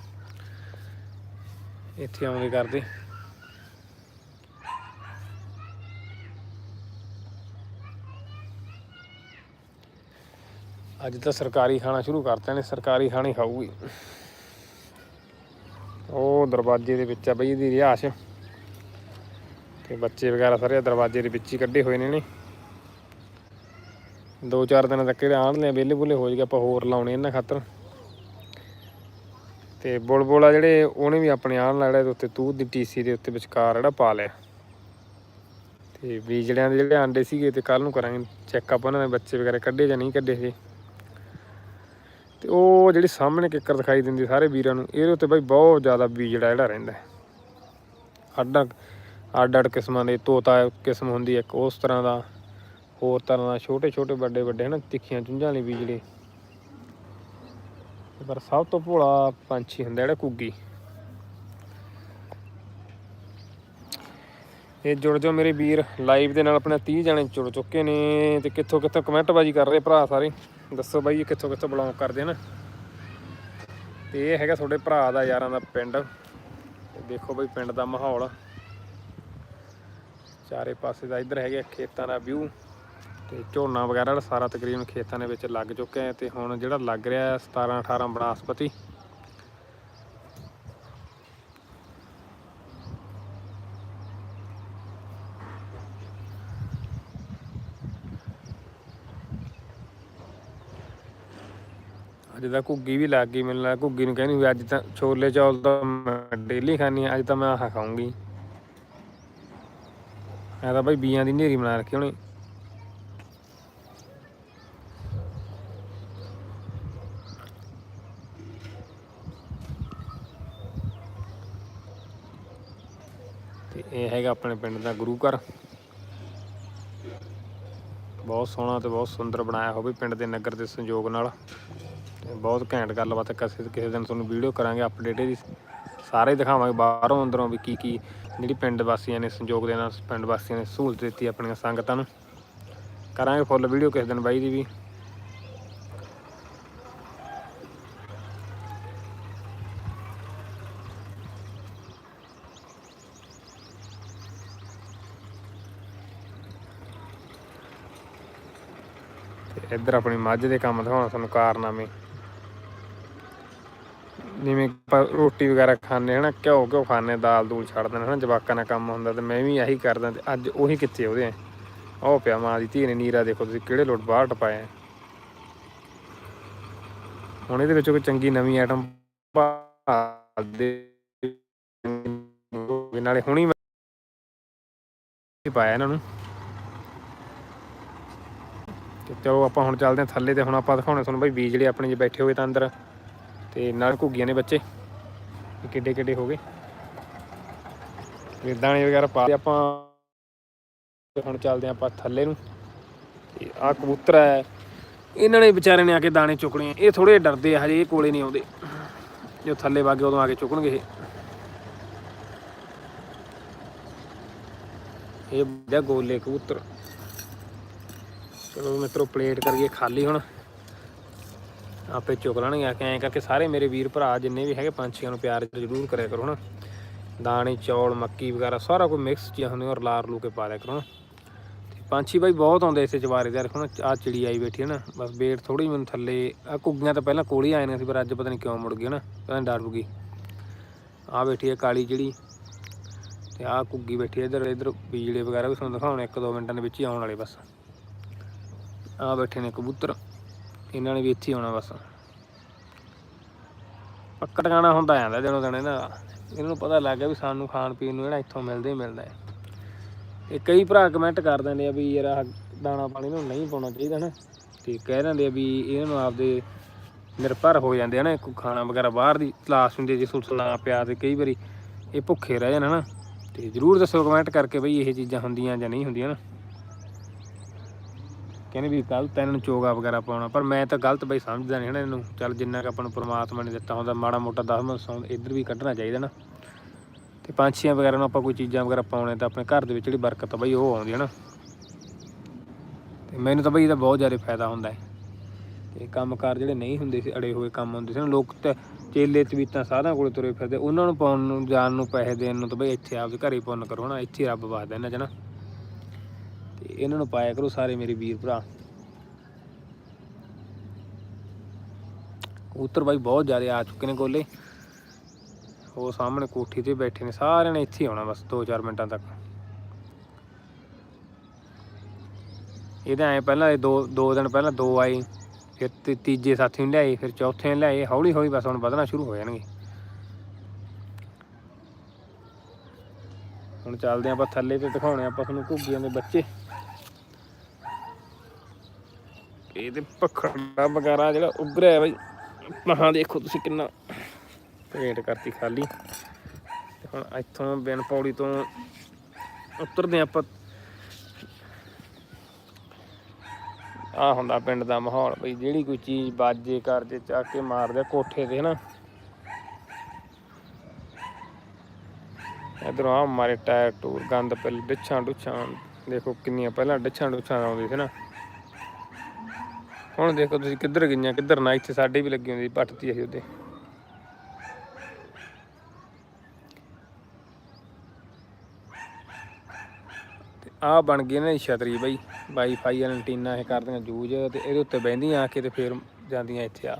ਇੱਥੇ ਆਉਂਦੇ ਕਰਦੇ। ਅੱਜ ਤਾਂ ਸਰਕਾਰੀ ਖਾਣਾ ਸ਼ੁਰੂ ਕਰਤਾ ਨੇ, ਸਰਕਾਰੀ ਖਾਣੇ ਖਾਊਗੀ। ਉਹ ਦਰਵਾਜ਼ੇ ਦੇ ਵਿੱਚ ਆ ਬਈ ਇਹਦੀ ਰਿਹਾਸ਼ ਤੇ ਬੱਚੇ ਵਗੈਰਾ ਸਾਰੇ ਦਰਵਾਜ਼ੇ ਦੇ ਵਿੱਚ ਹੀ ਕੱਢੇ ਹੋਏ ਨੇ ਨੇ। ਦੋ ਚਾਰ ਦਿਨਾਂ ਤੱਕ ਇਹਦੇ ਆਣਲੇ ਵਿਹਲੇ ਬੁੱਲੇ ਹੋ ਜਾਏਗਾ ਆਪਾਂ ਹੋਰ ਲਾਉਣੇ ਇਹਨਾਂ ਖਾਤਰ। ਤੇ ਬੁਲਬੁਲ ਆ ਜਿਹੜੇ, ਉਹਨੇ ਵੀ ਆਪਣੇ ਆਣ ਲਾੜੇ ਦੇ ਉੱਤੇ ਤੂਤ ਦੀ ਟੀਸੀ ਦੇ ਉੱਤੇ ਵਿਚਕਾਰ ਜਿਹੜਾ ਪਾ ਲਿਆ। ਤੇ ਬੀਜੜਿਆਂ ਦੇ ਜਿਹੜੇ ਆਂਡੇ ਸੀਗੇ ਤੇ ਕੱਲ ਨੂੰ ਕਰਾਂਗੇ ਚੈੱਕਅਪ, ਉਹਨਾਂ ਦੇ ਬੱਚੇ ਵਗੈਰਾ ਕੱਢੇ ਜਾਂ ਨਹੀਂ ਕੱਢੇ ਸੀ ਤੇ ਉਹ ਜਿਹੜੀ ਸਾਹਮਣੇ ਕਿੱਕਰ ਦਿਖਾਈ ਦਿੰਦੀ ਸਾਰੇ ਵੀਰਾਂ ਨੂੰ, ਇਹਦੇ ਉੱਤੇ ਬਾਈ ਬਹੁਤ ਜ਼ਿਆਦਾ ਬੀਜੜਾ ਜਿਹੜਾ ਰਹਿੰਦਾ ਹੈ। ਅੱਡ ਅੱਡ ਅੱਡ ਕਿਸਮਾਂ ਦੇ, ਤੋਤਾ ਕਿਸਮ ਹੁੰਦੀ ਇੱਕ, ਉਸ ਤਰ੍ਹਾਂ ਦਾ, ਹੋਰ ਤਰ੍ਹਾਂ ਦਾ ਛੋਟੇ ਛੋਟੇ ਵੱਡੇ ਵੱਡੇ ਹਨ, ਤਿੱਖੀਆਂ ਚੁੰਝਾਂ ਵਾਲੇ ਬੀਜੜੇ ਪਰ ਸਭ ਤੋਂ ਭੋਲਾ ਪੰਛੀ ਹੁੰਦਾ ਜਿਹੜਾ ਕੁੱਗੀ ਇਹ ਜੁੜ ਜਾਓ ਮੇਰੇ ਵੀਰ ਲਾਈਵ ਦੇ ਨਾਲ ਆਪਣੇ 30 ਜਣੇ ਜੁੜ ਚੁੱਕੇ ਨੇ ਤੇ ਕਿੱਥੋਂ ਕਿੱਥੋਂ ਕਮੈਂਟ ਬਾਜੀ ਕਰ ਰਹੇ ਭਰਾ ਸਾਰੇ। ਦੱਸੋ ਬਾਈ, ਇਹ ਕਿੱਥੋਂ ਕਿੱਥੋਂ ਬਿਲੋਂਗ ਕਰਦੇ ਨੇ? ਤੇ ਇਹ ਹੈਗਾ ਤੁਹਾਡੇ ਭਰਾ ਦਾ, ਯਾਰਾਂ ਦਾ ਪਿੰਡ। ਤੇ ਦੇਖੋ ਬਾਈ, ਪਿੰਡ ਦਾ ਮਾਹੌਲ। ਚਾਰੇ ਪਾਸੇ ਦਾ ਇੱਧਰ ਹੈਗਾ ਖੇਤਾਂ ਦਾ ਵਿਊ ਤੇ ਝੋਨਾ ਵਗੈਰਾ ਸਾਰਾ ਤਕਰੀਬਨ ਖੇਤਾਂ ਦੇ ਵਿੱਚ ਲੱਗ ਚੁੱਕਿਆ ਹੈ ਤੇ ਹੁਣ ਜਿਹੜਾ ਲੱਗ ਰਿਹਾ ਹੈ 17 18 ਬਨਾਸਪਤੀ। ਅੱਜ ਤਾਂ ਘੁੱਗੀ ਵੀ ਲੱਗ ਗਈ ਮੈਨੂੰ ਲੱਗਾ ਘੁੱਗੀ ਨੂੰ ਕਹਿੰਦੀ ਵੀ ਅੱਜ ਤਾਂ ਛੋਲੇ ਚੌਲ ਤਾਂ ਮੈਂ ਡੇਲੀ ਖਾਣੀ ਆ ਅੱਜ ਤਾਂ ਮੈਂ ਆਹ ਖਾਊਂਗੀ। ਇਹ ਤਾਂ ਬਈ ਬੀਆਂ ਦੀ ਨੇਰੀ ਬਣਾ ਰੱਖੀ ਹੁਣੇ। ਤੇ ਇਹ ਹੈਗਾ ਆਪਣੇ ਪਿੰਡ ਦਾ ਗੁਰੂ ਘਰ। ਬਹੁਤ ਸੋਹਣਾ ਤੇ ਬਹੁਤ ਸੁੰਦਰ ਬਣਾਇਆ ਹੋਵੇ ਪਿੰਡ ਦੇ ਨਗਰ ਦੇ ਸੰਯੋਗ ਨਾਲ। ਬਹੁਤ ਘੈਂਟ ਗੱਲਬਾਤ ਕਿਸੇ ਕਿਸੇ ਦਿਨ ਤੁਹਾਨੂੰ ਵੀਡੀਓ ਕਰਾਂਗੇ ਅਪਡੇਟ ਇਹਦੀ। ਸਾਰੇ ਦਿਖਾਵਾਂਗੇ ਬਾਹਰੋਂ, ਅੰਦਰੋਂ ਵੀ ਕੀ ਕੀ ਜਿਹੜੀ ਪਿੰਡ ਵਾਸੀਆਂ ਨੇ ਸੰਯੋਗ ਦੇ ਨਾਲ ਪਿੰਡ ਵਾਸੀਆਂ ਨੇ ਸਹੂਲਤ ਦਿੱਤੀ ਆਪਣੀਆਂ ਸੰਗਤਾਂ ਨੂੰ। ਕਰਾਂਗੇ ਫੁੱਲ ਵੀਡੀਓ ਕਿਸੇ ਦਿਨ ਬਾਈ ਦੀ ਵੀ। ਇੱਧਰ ਆਪਣੀ ਮੱਝ ਦੇ ਕੰਮ ਦਿਖਾਉਣਾ ਤੁਹਾਨੂੰ ਕਾਰਨਾਮੇ। ਜਿਵੇਂ ਆਪਾਂ ਰੋਟੀ ਵਗੈਰਾ ਖਾਂਦੇ ਹਨਾ ਘਿਓ ਘਿਓ ਖਾਂਦੇ ਦਾਲ ਦੂਲ ਛੱਡ ਦਿੰਦੇ ਹਨਾ ਜਵਾਕਾਂ ਨਾਲ ਕੰਮ ਹੁੰਦਾ ਤੇ ਮੈਂ ਵੀ ਇਹੀ ਕਰਦਾ ਤੇ ਅੱਜ ਉਹੀ ਕਿੱਥੇ ਉਹਦੇ ਉਹ ਪਿਆ ਮਾਂ ਦੀ ਧੀ ਨੇ ਨੀਰਾ ਦੇਖੋ ਤੁਸੀਂ ਕਿਹੜੇ ਲੋਟ ਬਾਹਰ ਟਪਾਏ ਹੁਣ ਇਹਦੇ ਵਿੱਚੋਂ ਕੋਈ ਚੰਗੀ ਨਵੀਂ ਆਈਟਮ ਪਾ ਦੇ ਨਾਲੇ ਹੁਣੀ ਪਾਇਆ ਇਹਨਾਂ ਨੂੰ। ਤੇ ਚਲੋ ਆਪਾਂ ਹੁਣ ਚੱਲਦੇ ਹਾਂ ਥੱਲੇ ਤੇ ਹੁਣ ਆਪਾਂ ਦਿਖਾਉਣੇ ਤੁਹਾਨੂੰ ਬਈ ਬੀਜ ਜਿਹੜੇ ਆਪਣੇ ਜੇ ਬੈਠੇ ਹੋਏ ਤਾਂ ਅੰਦਰ। ਤੇ ਨਾਲ ਘੁੱਗੀਆਂ ਨੇ ਬੱਚੇ। ਕਿੱਡੇ ਕਿੱਡੇ ਹੋ ਗਏ। ਤੇ ਦਾਣੇ ਵਗੈਰਾ ਪਾ ਕੇ ਆਪਾਂ ਹੁਣ ਚੱਲਦੇ ਹਾਂ ਆਪਾਂ ਥੱਲੇ ਨੂੰ। ਤੇ ਆਹ ਕਬੂਤਰ ਹੈ। ਇਹਨਾਂ ਨੇ ਵਿਚਾਰੇ ਨੇ ਆ ਕੇ ਦਾਣੇ ਚੁੱਕਣੇ ਆ। ਇਹ ਥੋੜੇ ਡਰਦੇ ਆ, ਹਜੇ ਇਹ ਕੋਲੇ ਨਹੀਂ ਆਉਂਦੇ। ਜੋ ਥੱਲੇ ਵਾਗੇ ਉਦੋਂ ਆ ਕੇ ਚੁੱਕਣਗੇ ਇਹ। ਇਹ ਬੜਾ ਗੋਲੇ ਕਬੂਤਰ। ਚਲੋ ਮਿੱਤਰੋ, ਪਲੇਟ ਕਰੀਏ ਖਾਲੀ ਹੁਣ। ਆਪੇ ਚੁੱਕ ਲੈਣਗੇ। ਆ ਐਂ ਕਰਕੇ ਸਾਰੇ ਮੇਰੇ ਵੀਰ ਭਰਾ ਜਿੰਨੇ ਵੀ ਹੈਗੇ, ਪੰਛੀਆਂ ਨੂੰ ਪਿਆਰ ਜ਼ਰੂਰ ਕਰਿਆ ਕਰੋ ਨਾ ਦਾਣੇ, ਚੌਲ, ਮੱਕੀ ਵਗੈਰਾ, ਸਾਰਾ ਕੁਝ ਮਿਕਸ ਚੀਜ਼ਾਂ ਹੁੰਦੀਆਂ ਔਰ ਲਾਰ ਲੂ ਕੇ ਪਾ ਲਿਆ ਕਰੋ, ਹਨਾ। ਤੇ ਪੰਛੀ ਬਾਈ ਬਹੁਤ ਆਉਂਦੇ ਇਸੇ ਚਵਾਰੇ ਦੇ ਰੱਖੋ ਨਾ ਆ ਚਿੜੀ ਆਈ ਬੈਠੀ ਹੈ ਨਾ। ਬਸ ਵੇਟ ਥੋੜੀ ਮੈਨੂੰ ਥੱਲੇ ਆ ਘੁੱਗੀਆਂ ਤਾਂ ਪਹਿਲਾਂ ਕੋਲ ਹੀ ਆਏ ਨੇ ਸੀ, ਪਰ ਅੱਜ ਪਤਾ ਨਹੀਂ ਕਿਉਂ ਮੁੜ ਗਈ ਨਾ ਪਤਾ ਨਹੀਂ ਡਰ ਗਈ। ਆ ਬੈਠੀ ਹੈ ਕਾਲੀ ਜਿਹੜੀ ਤੇ ਆ ਘੁੱਗੀ ਬੈਠੀ ਹੈ ਇੱਧਰ ਇੱਧਰ ਬੀਜੜੇ ਵਗੈਰਾ ਵੀ ਤੁਹਾਨੂੰ ਦਿਖਾਉਣੇ ਇੱਕ ਦੋ ਮਿੰਟਾਂ ਦੇ ਵਿੱਚ ਹੀ ਆਉਣ ਵਾਲੇ ਬਸ। ਆ ਬੈਠੇ ਨੇ ਕਬੂਤਰ। ਇਹਨਾਂ ਨੇ ਵੀ ਇੱਥੇ ਆਉਣਾ ਬਸ। ਪੱਕਾ ਟਿਕਾਣਾ ਹੁੰਦਾ ਜਾਂਦਾ ਦਿਨੋਂ ਦਿਨ ਇਹਨਾਂ ਦਾ ਇਹਨਾਂ ਨੂੰ ਪਤਾ ਲੱਗ ਗਿਆ ਵੀ ਸਾਨੂੰ ਖਾਣ ਪੀਣ ਨੂੰ ਜਿਹੜਾ ਇੱਥੋਂ ਮਿਲਦਾ ਹੀ ਮਿਲਦਾ ਹੈ। ਇਹ ਕਈ ਭਰਾ ਕਮੈਂਟ ਕਰ ਦਿੰਦੇ ਆ ਵੀ ਯਾਰ ਆਹ ਦਾਣਾ ਪਾਣੀ ਨੂੰ ਨਹੀਂ ਪਾਉਣਾ ਚਾਹੀਦਾ ਨਾ। ਤੇ ਕਹਿ ਦਿੰਦੇ ਆ ਵੀ ਇਹਨਾਂ ਨੂੰ ਆਪਦੇ ਨਿਰਭਰ ਹੋ ਜਾਂਦੇ ਆ ਨਾ, ਕੋਈ ਖਾਣਾ ਵਗੈਰਾ ਬਾਹਰ ਦੀ ਤਲਾਸ਼ ਹੁੰਦੀ ਜੇ ਸੁਲਸਲਾ ਪਿਆ ਤੇ ਕਈ ਵਾਰੀ ਇਹ ਭੁੱਖੇ ਰਹਿ ਜਾਣ ਹਨਾ। ਤੇ ਜਰੂਰ ਦੱਸੋ ਕਮੈਂਟ ਕਰਕੇ ਬਈ ਇਹ ਚੀਜ਼ਾਂ ਹੁੰਦੀਆਂ ਜਾਂ ਨਹੀਂ ਹੁੰਦੀਆਂ ਨਾ। ਕਹਿੰਦੇ ਵੀ ਗਲਤ ਹੈ, ਇਹਨਾਂ ਨੂੰ ਚੋਗਾ ਵਗੈਰਾ ਪਾਉਣਾ। ਪਰ ਮੈਂ ਤਾਂ ਗਲਤ ਬਈ ਸਮਝਦਾ ਨਹੀਂ ਹਨਾ ਇਹਨੂੰ। ਚੱਲ ਜਿੰਨਾ ਕਿ ਆਪਾਂ ਨੂੰ ਪ੍ਰਮਾਤਮਾ ਨੇ ਦਿੱਤਾ ਹੁੰਦਾ, ਮਾੜਾ ਮੋਟਾ 10 ਮਿੰਟ ਸੌਂ ਇੱਧਰ ਵੀ ਕੱਢਣਾ ਚਾਹੀਦਾ ਨਾ। ਤੇ ਪੰਛੀਆਂ ਵਗੈਰਾ ਨੂੰ ਆਪਾਂ ਕੋਈ ਚੀਜ਼ਾਂ ਵਗੈਰਾ ਪਾਉਣੇ ਤਾਂ ਆਪਣੇ ਘਰ ਦੇ ਵਿੱਚ ਜਿਹੜੀ ਬਰਕਤ ਆ ਬਈ ਉਹ ਆਉਂਦੀ ਹੈ ਨਾ। ਤੇ ਮੈਨੂੰ ਤਾਂ ਬਈ ਇਹਦਾ ਬਹੁਤ ਜ਼ਿਆਦਾ ਫਾਇਦਾ ਹੁੰਦਾ ਹੈ। ਤੇ ਕੰਮਕਾਰ ਜਿਹੜੇ ਨਹੀਂ ਹੁੰਦੇ ਸੀ, ਅੜੇ ਹੋਏ ਕੰਮ ਹੁੰਦੇ ਸੀ ਨਾ, ਲੋਕ ਤਾਂ ਚੇਲੇ ਤਵੀਤਾਂ ਸਾਧਾਂ ਕੋਲੇ ਤੁਰੇ ਫਿਰਦੇ, ਉਹਨਾਂ ਨੂੰ ਪਾਉਣ ਨੂੰ, ਜਾਣ ਨੂੰ ਪੈਸੇ ਦੇਣ ਨੂੰ ਤਾਂ ਬਈ ਇੱਥੇ ਆਪਦੇ ਘਰੇ ਪੁੰਨ ਕਰੋ ਨਾ ਇੱਥੇ ਹੀ ਰੱਬ ਵਸਦਾ ਇਹਨਾਂ 'ਚ ਨਾ। ਇਹਨਾਂ ਨੂੰ ਪਾਇਆ ਕਰੋ ਸਾਰੇ ਮੇਰੇ ਵੀਰ ਭਰਾ। ਕਬੂਤਰ ਬਾਈ ਬਹੁਤ ਜ਼ਿਆਦਾ ਆ ਚੁੱਕੇ ਨੇ ਕੋਲੇ ਉਹ ਸਾਹਮਣੇ ਕੋਠੀ ਤੇ ਬੈਠੇ ਨੇ, ਸਾਰਿਆਂ ਨੇ ਇੱਥੇ ਹੀ ਆਉਣਾ ਬਸ 2-4 ਮਿੰਟਾਂ ਤੱਕ। ਇਹਦੇ ਆਏ ਪਹਿਲਾਂ ਇਹ ਦੋ ਦੋ ਦਿਨ ਪਹਿਲਾਂ ਦੋ ਆਏ, ਫਿਰ ਤੀਜੇ ਸਾਥੀ ਨੂੰ ਲਿਆਏ, ਫਿਰ ਚੌਥੇ ਨੂੰ ਲਿਆਏ, ਹੌਲੀ ਹੌਲੀ ਬਸ ਹੁਣ ਵਧਣਾ ਸ਼ੁਰੂ ਹੋ ਜਾਣਗੇ। ਹੁਣ ਚੱਲਦੇ ਆਪਾਂ ਥੱਲੇ ਤੇ ਦਿਖਾਉਣੇ ਆਪਾਂ ਤੁਹਾਨੂੰ ਘੁੱਗੀਆਂ ਦੇ ਬੱਚੇ। ਇਹ ਤੇ ਪਖੜਾ ਵਗੈਰਾ ਜਿਹੜਾ ਉੱਭਰਿਆ ਬਈ ਮਹਾਂ ਦੇਖੋ ਤੁਸੀਂ ਕਿੰਨਾ ਪੇਟ ਕਰਤੀ ਖਾਲੀ। ਤੇ ਹੁਣ ਇੱਥੋਂ ਬਿਨ ਪੌੜੀ ਤੋਂ ਉਤਰਦੇ ਆਪਾਂ। ਆ ਹੁੰਦਾ ਪਿੰਡ ਦਾ ਮਾਹੌਲ ਬਈ, ਜਿਹੜੀ ਕੋਈ ਚੀਜ਼ ਬਾਜੇ ਕਰ ਜੇ ਚੱਕ ਕੇ ਮਾਰਦੇ ਕੋਠੇ ਤੇ ਹਨਾ। ਇਧਰੋਂ ਆ ਮਾਰੇ ਟਾਇਰ ਟੂਰ, ਗੰਦ ਪਹਿਲ ਡਿੱਛਾਂ ਡੁੱਛਾਂ, ਦੇਖੋ ਕਿੰਨੀਆਂ ਪਹਿਲਾਂ ਡਿੱਛਾਂ ਡੁੱਛਾਂ ਆਉਂਦੀ ਸੀ ਨਾ। ਹੁਣ ਦੇਖੋ ਤੁਸੀਂ ਕਿੱਧਰ ਗਈਆਂ ਕਿੱਧਰ ਨਾ ਇੱਥੇ ਸਾਡੇ ਵੀ ਲੱਗੀ ਹੁੰਦੀ ਸੀ, ਪੱਟਤੀ ਅਸੀਂ ਉਹਦੇ। ਤੇ ਆ ਬਣ ਗਈ ਨਾ ਛਤਰੀ ਬਾਈ ਵਾਈਫਾਈ ਐਂਟੀਨਾ ਇਹ ਕਰਦੀਆਂ ਯੂਜ਼ ਤੇ ਇਹਦੇ ਉੱਤੇ ਬਹਿੰਦੀਆਂ ਆ ਕੇ ਤੇ ਫਿਰ ਜਾਂਦੀਆਂ ਇੱਥੇ ਆ।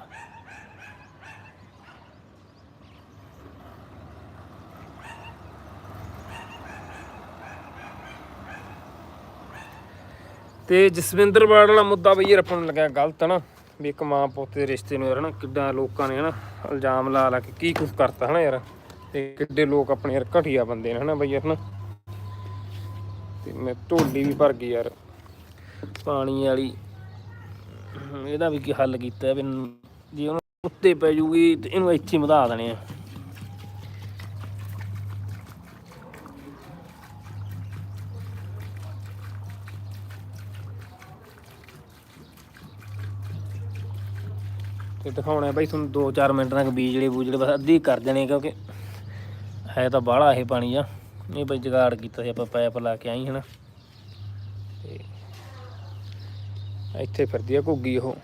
ਤੇ ਜਸਵਿੰਦਰ ਬਾੜ ਵਾਲਾ ਮੁੱਦਾ ਬਈ ਯਾਰ ਆਪਾਂ ਨੂੰ ਲੱਗਿਆ ਗਲਤ ਨਾ ਵੀ ਇੱਕ ਮਾਂ ਪੁੱਤ ਦੇ ਰਿਸ਼ਤੇ ਨੂੰ ਯਾਰ ਨਾ ਕਿੱਦਾਂ ਲੋਕਾਂ ਨੇ ਹਨਾ, ਇਲਜ਼ਾਮ ਲਾ ਲਾ ਕੇ ਕੀ ਕੁਝ ਕਰਤਾ ਹਨਾ ਯਾਰ, ਤੇ ਕਿੱਡੇ ਲੋਕ ਆਪਣੇ ਯਾਰ ਘਟੀਆ ਬੰਦੇ ਨੇ ਹਨਾ ਬਈ ਯਾਰ ਨਾ ਤੇ ਮੈਂ ਢੋਲੀ ਵੀ ਭਰ ਗਈ ਯਾਰ, ਪਾਣੀ ਵਾਲੀ, ਇਹਦਾ ਵੀ ਕੀ ਹੱਲ ਕੀਤਾ ਵੀ ਜੇ ਉਹਨੂੰ ਉੱਤੇ ਪੈ ਜੂਗੀ ਤੇ ਇਹਨੂੰ ਇੱਥੇ ਵਧਾ ਦੇਣੇ ਆ। ਤੇ ਦਿਖਾਉਣਾ ਬਈ ਤੁਹਾਨੂੰ 2-4 ਮਿੰਟ ਤੱਕ ਬੀਜੜੇ ਬੂਜੜੇ ਬਸ ਅੱਧੀ ਕਰ ਦੇਣੇ ਕਿਉਂਕਿ ਹੈ ਤਾਂ ਬਾਹਲਾ ਇਹ ਪਾਣੀ ਆ। ਇਹ ਬਈ ਜਗਾੜ ਕੀਤਾ ਸੀ ਆਪਾਂ ਪਾਈਪ ਲਾ ਕੇ ਆਈ ਹਨਾ। ਤੇ ਇੱਥੇ ਫਿਰਦੀ ਆ ਘੁੱਗੀ ਉਹ।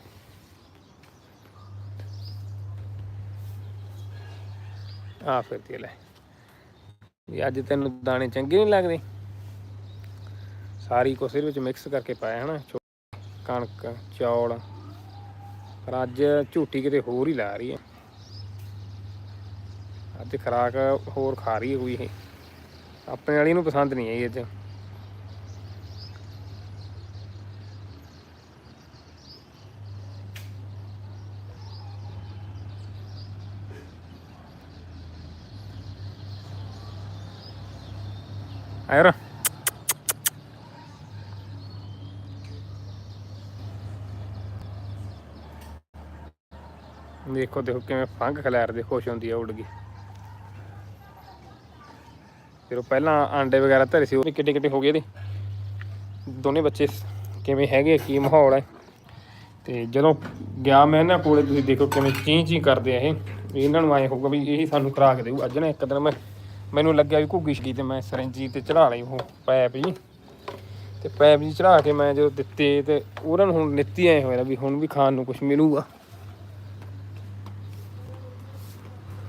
ਆ ਫਿਰਦੀ ਲੈ। ਵੀ ਅੱਜ ਤੈਨੂੰ ਦਾਣੇ ਚੰਗੇ ਨਹੀਂ ਲੱਗਦੇ। ਸਾਰੀ ਕੁਛ ਇਹਦੇ ਵਿੱਚ ਮਿਕਸ ਕਰਕੇ ਪਾਇਆ ਹਨਾ। ਛੋ- ਕਣਕ, ਚੌਲ। ਪਰ ਅੱਜ ਝੂਟੀ ਕਿਤੇ ਹੋਰ ਹੀ ਲਾ ਰਹੀ ਹੈ। ਅੱਜ ਖਰਾਕ ਹੋਰ ਖਾ ਰਹੀ ਹੈ ਕੋਈ ਇਹ। ਆਪਣੇ ਵਾਲੀ ਨੂੰ ਪਸੰਦ ਨਹੀਂ ਆਈ ਅੱਜ। ਆਇਰ ਦੇਖੋ ਦੇਖੋ ਕਿਵੇਂ ਫੰਗ ਖਿਲਾਰਦੇ ਖੁਸ਼ ਹੁੰਦੀ ਆ ਉੱਡ ਗਈ। ਫਿਰ ਉਹ ਪਹਿਲਾਂ ਆਂਡੇ ਵਗੈਰਾ ਧਰੇ ਸੀ ਉਹ ਕਿੱਡੇ ਕਿੱਡੇ ਹੋ ਗਏ ਇਹਦੇ। ਦੋਨੇ ਬੱਚੇ ਕਿਵੇਂ ਹੈਗੇ ਆ, ਕੀ ਮਾਹੌਲ ਹੈ ਤੇ ਜਦੋਂ ਗਿਆ ਮੈਂ ਇਹਨਾਂ ਕੋਲੇ ਤੁਸੀਂ ਦੇਖੋ ਕਿਵੇਂ ਚੀਂ ਚੀਂ ਕਰਦੇ ਆ ਇਹ। ਵੀ ਇਹਨਾਂ ਨੂੰ ਆਏ ਹੋਊਗਾ ਵੀ ਇਹੀ ਸਾਨੂੰ ਖਰਾਕ ਦੇਊ। ਅੱਜ ਨਾ ਇੱਕ ਦਿਨ ਮੈਂ ਮੈਨੂੰ ਲੱਗਿਆ ਵੀ ਘੁੱਗੀ ਛਕੀ ਤੇ ਮੈਂ ਸਰੰਜੀ ਤੇ ਚੜਾ ਲਈ ਉਹ ਪੈਪ ਜੀ। ਤੇ ਪੈਪ ਜੀ ਚੜਾ ਕੇ ਮੈਂ ਜਦੋਂ ਦਿੱਤੇ ਤੇ ਉਹਨਾਂ ਨੂੰ ਹੁਣ ਨਿੱਤੀ ਐ ਹੋਇਆ ਵੀ ਹੁਣ ਵੀ ਖਾਣ ਨੂੰ ਕੁਝ ਮਿਲੂਗਾ।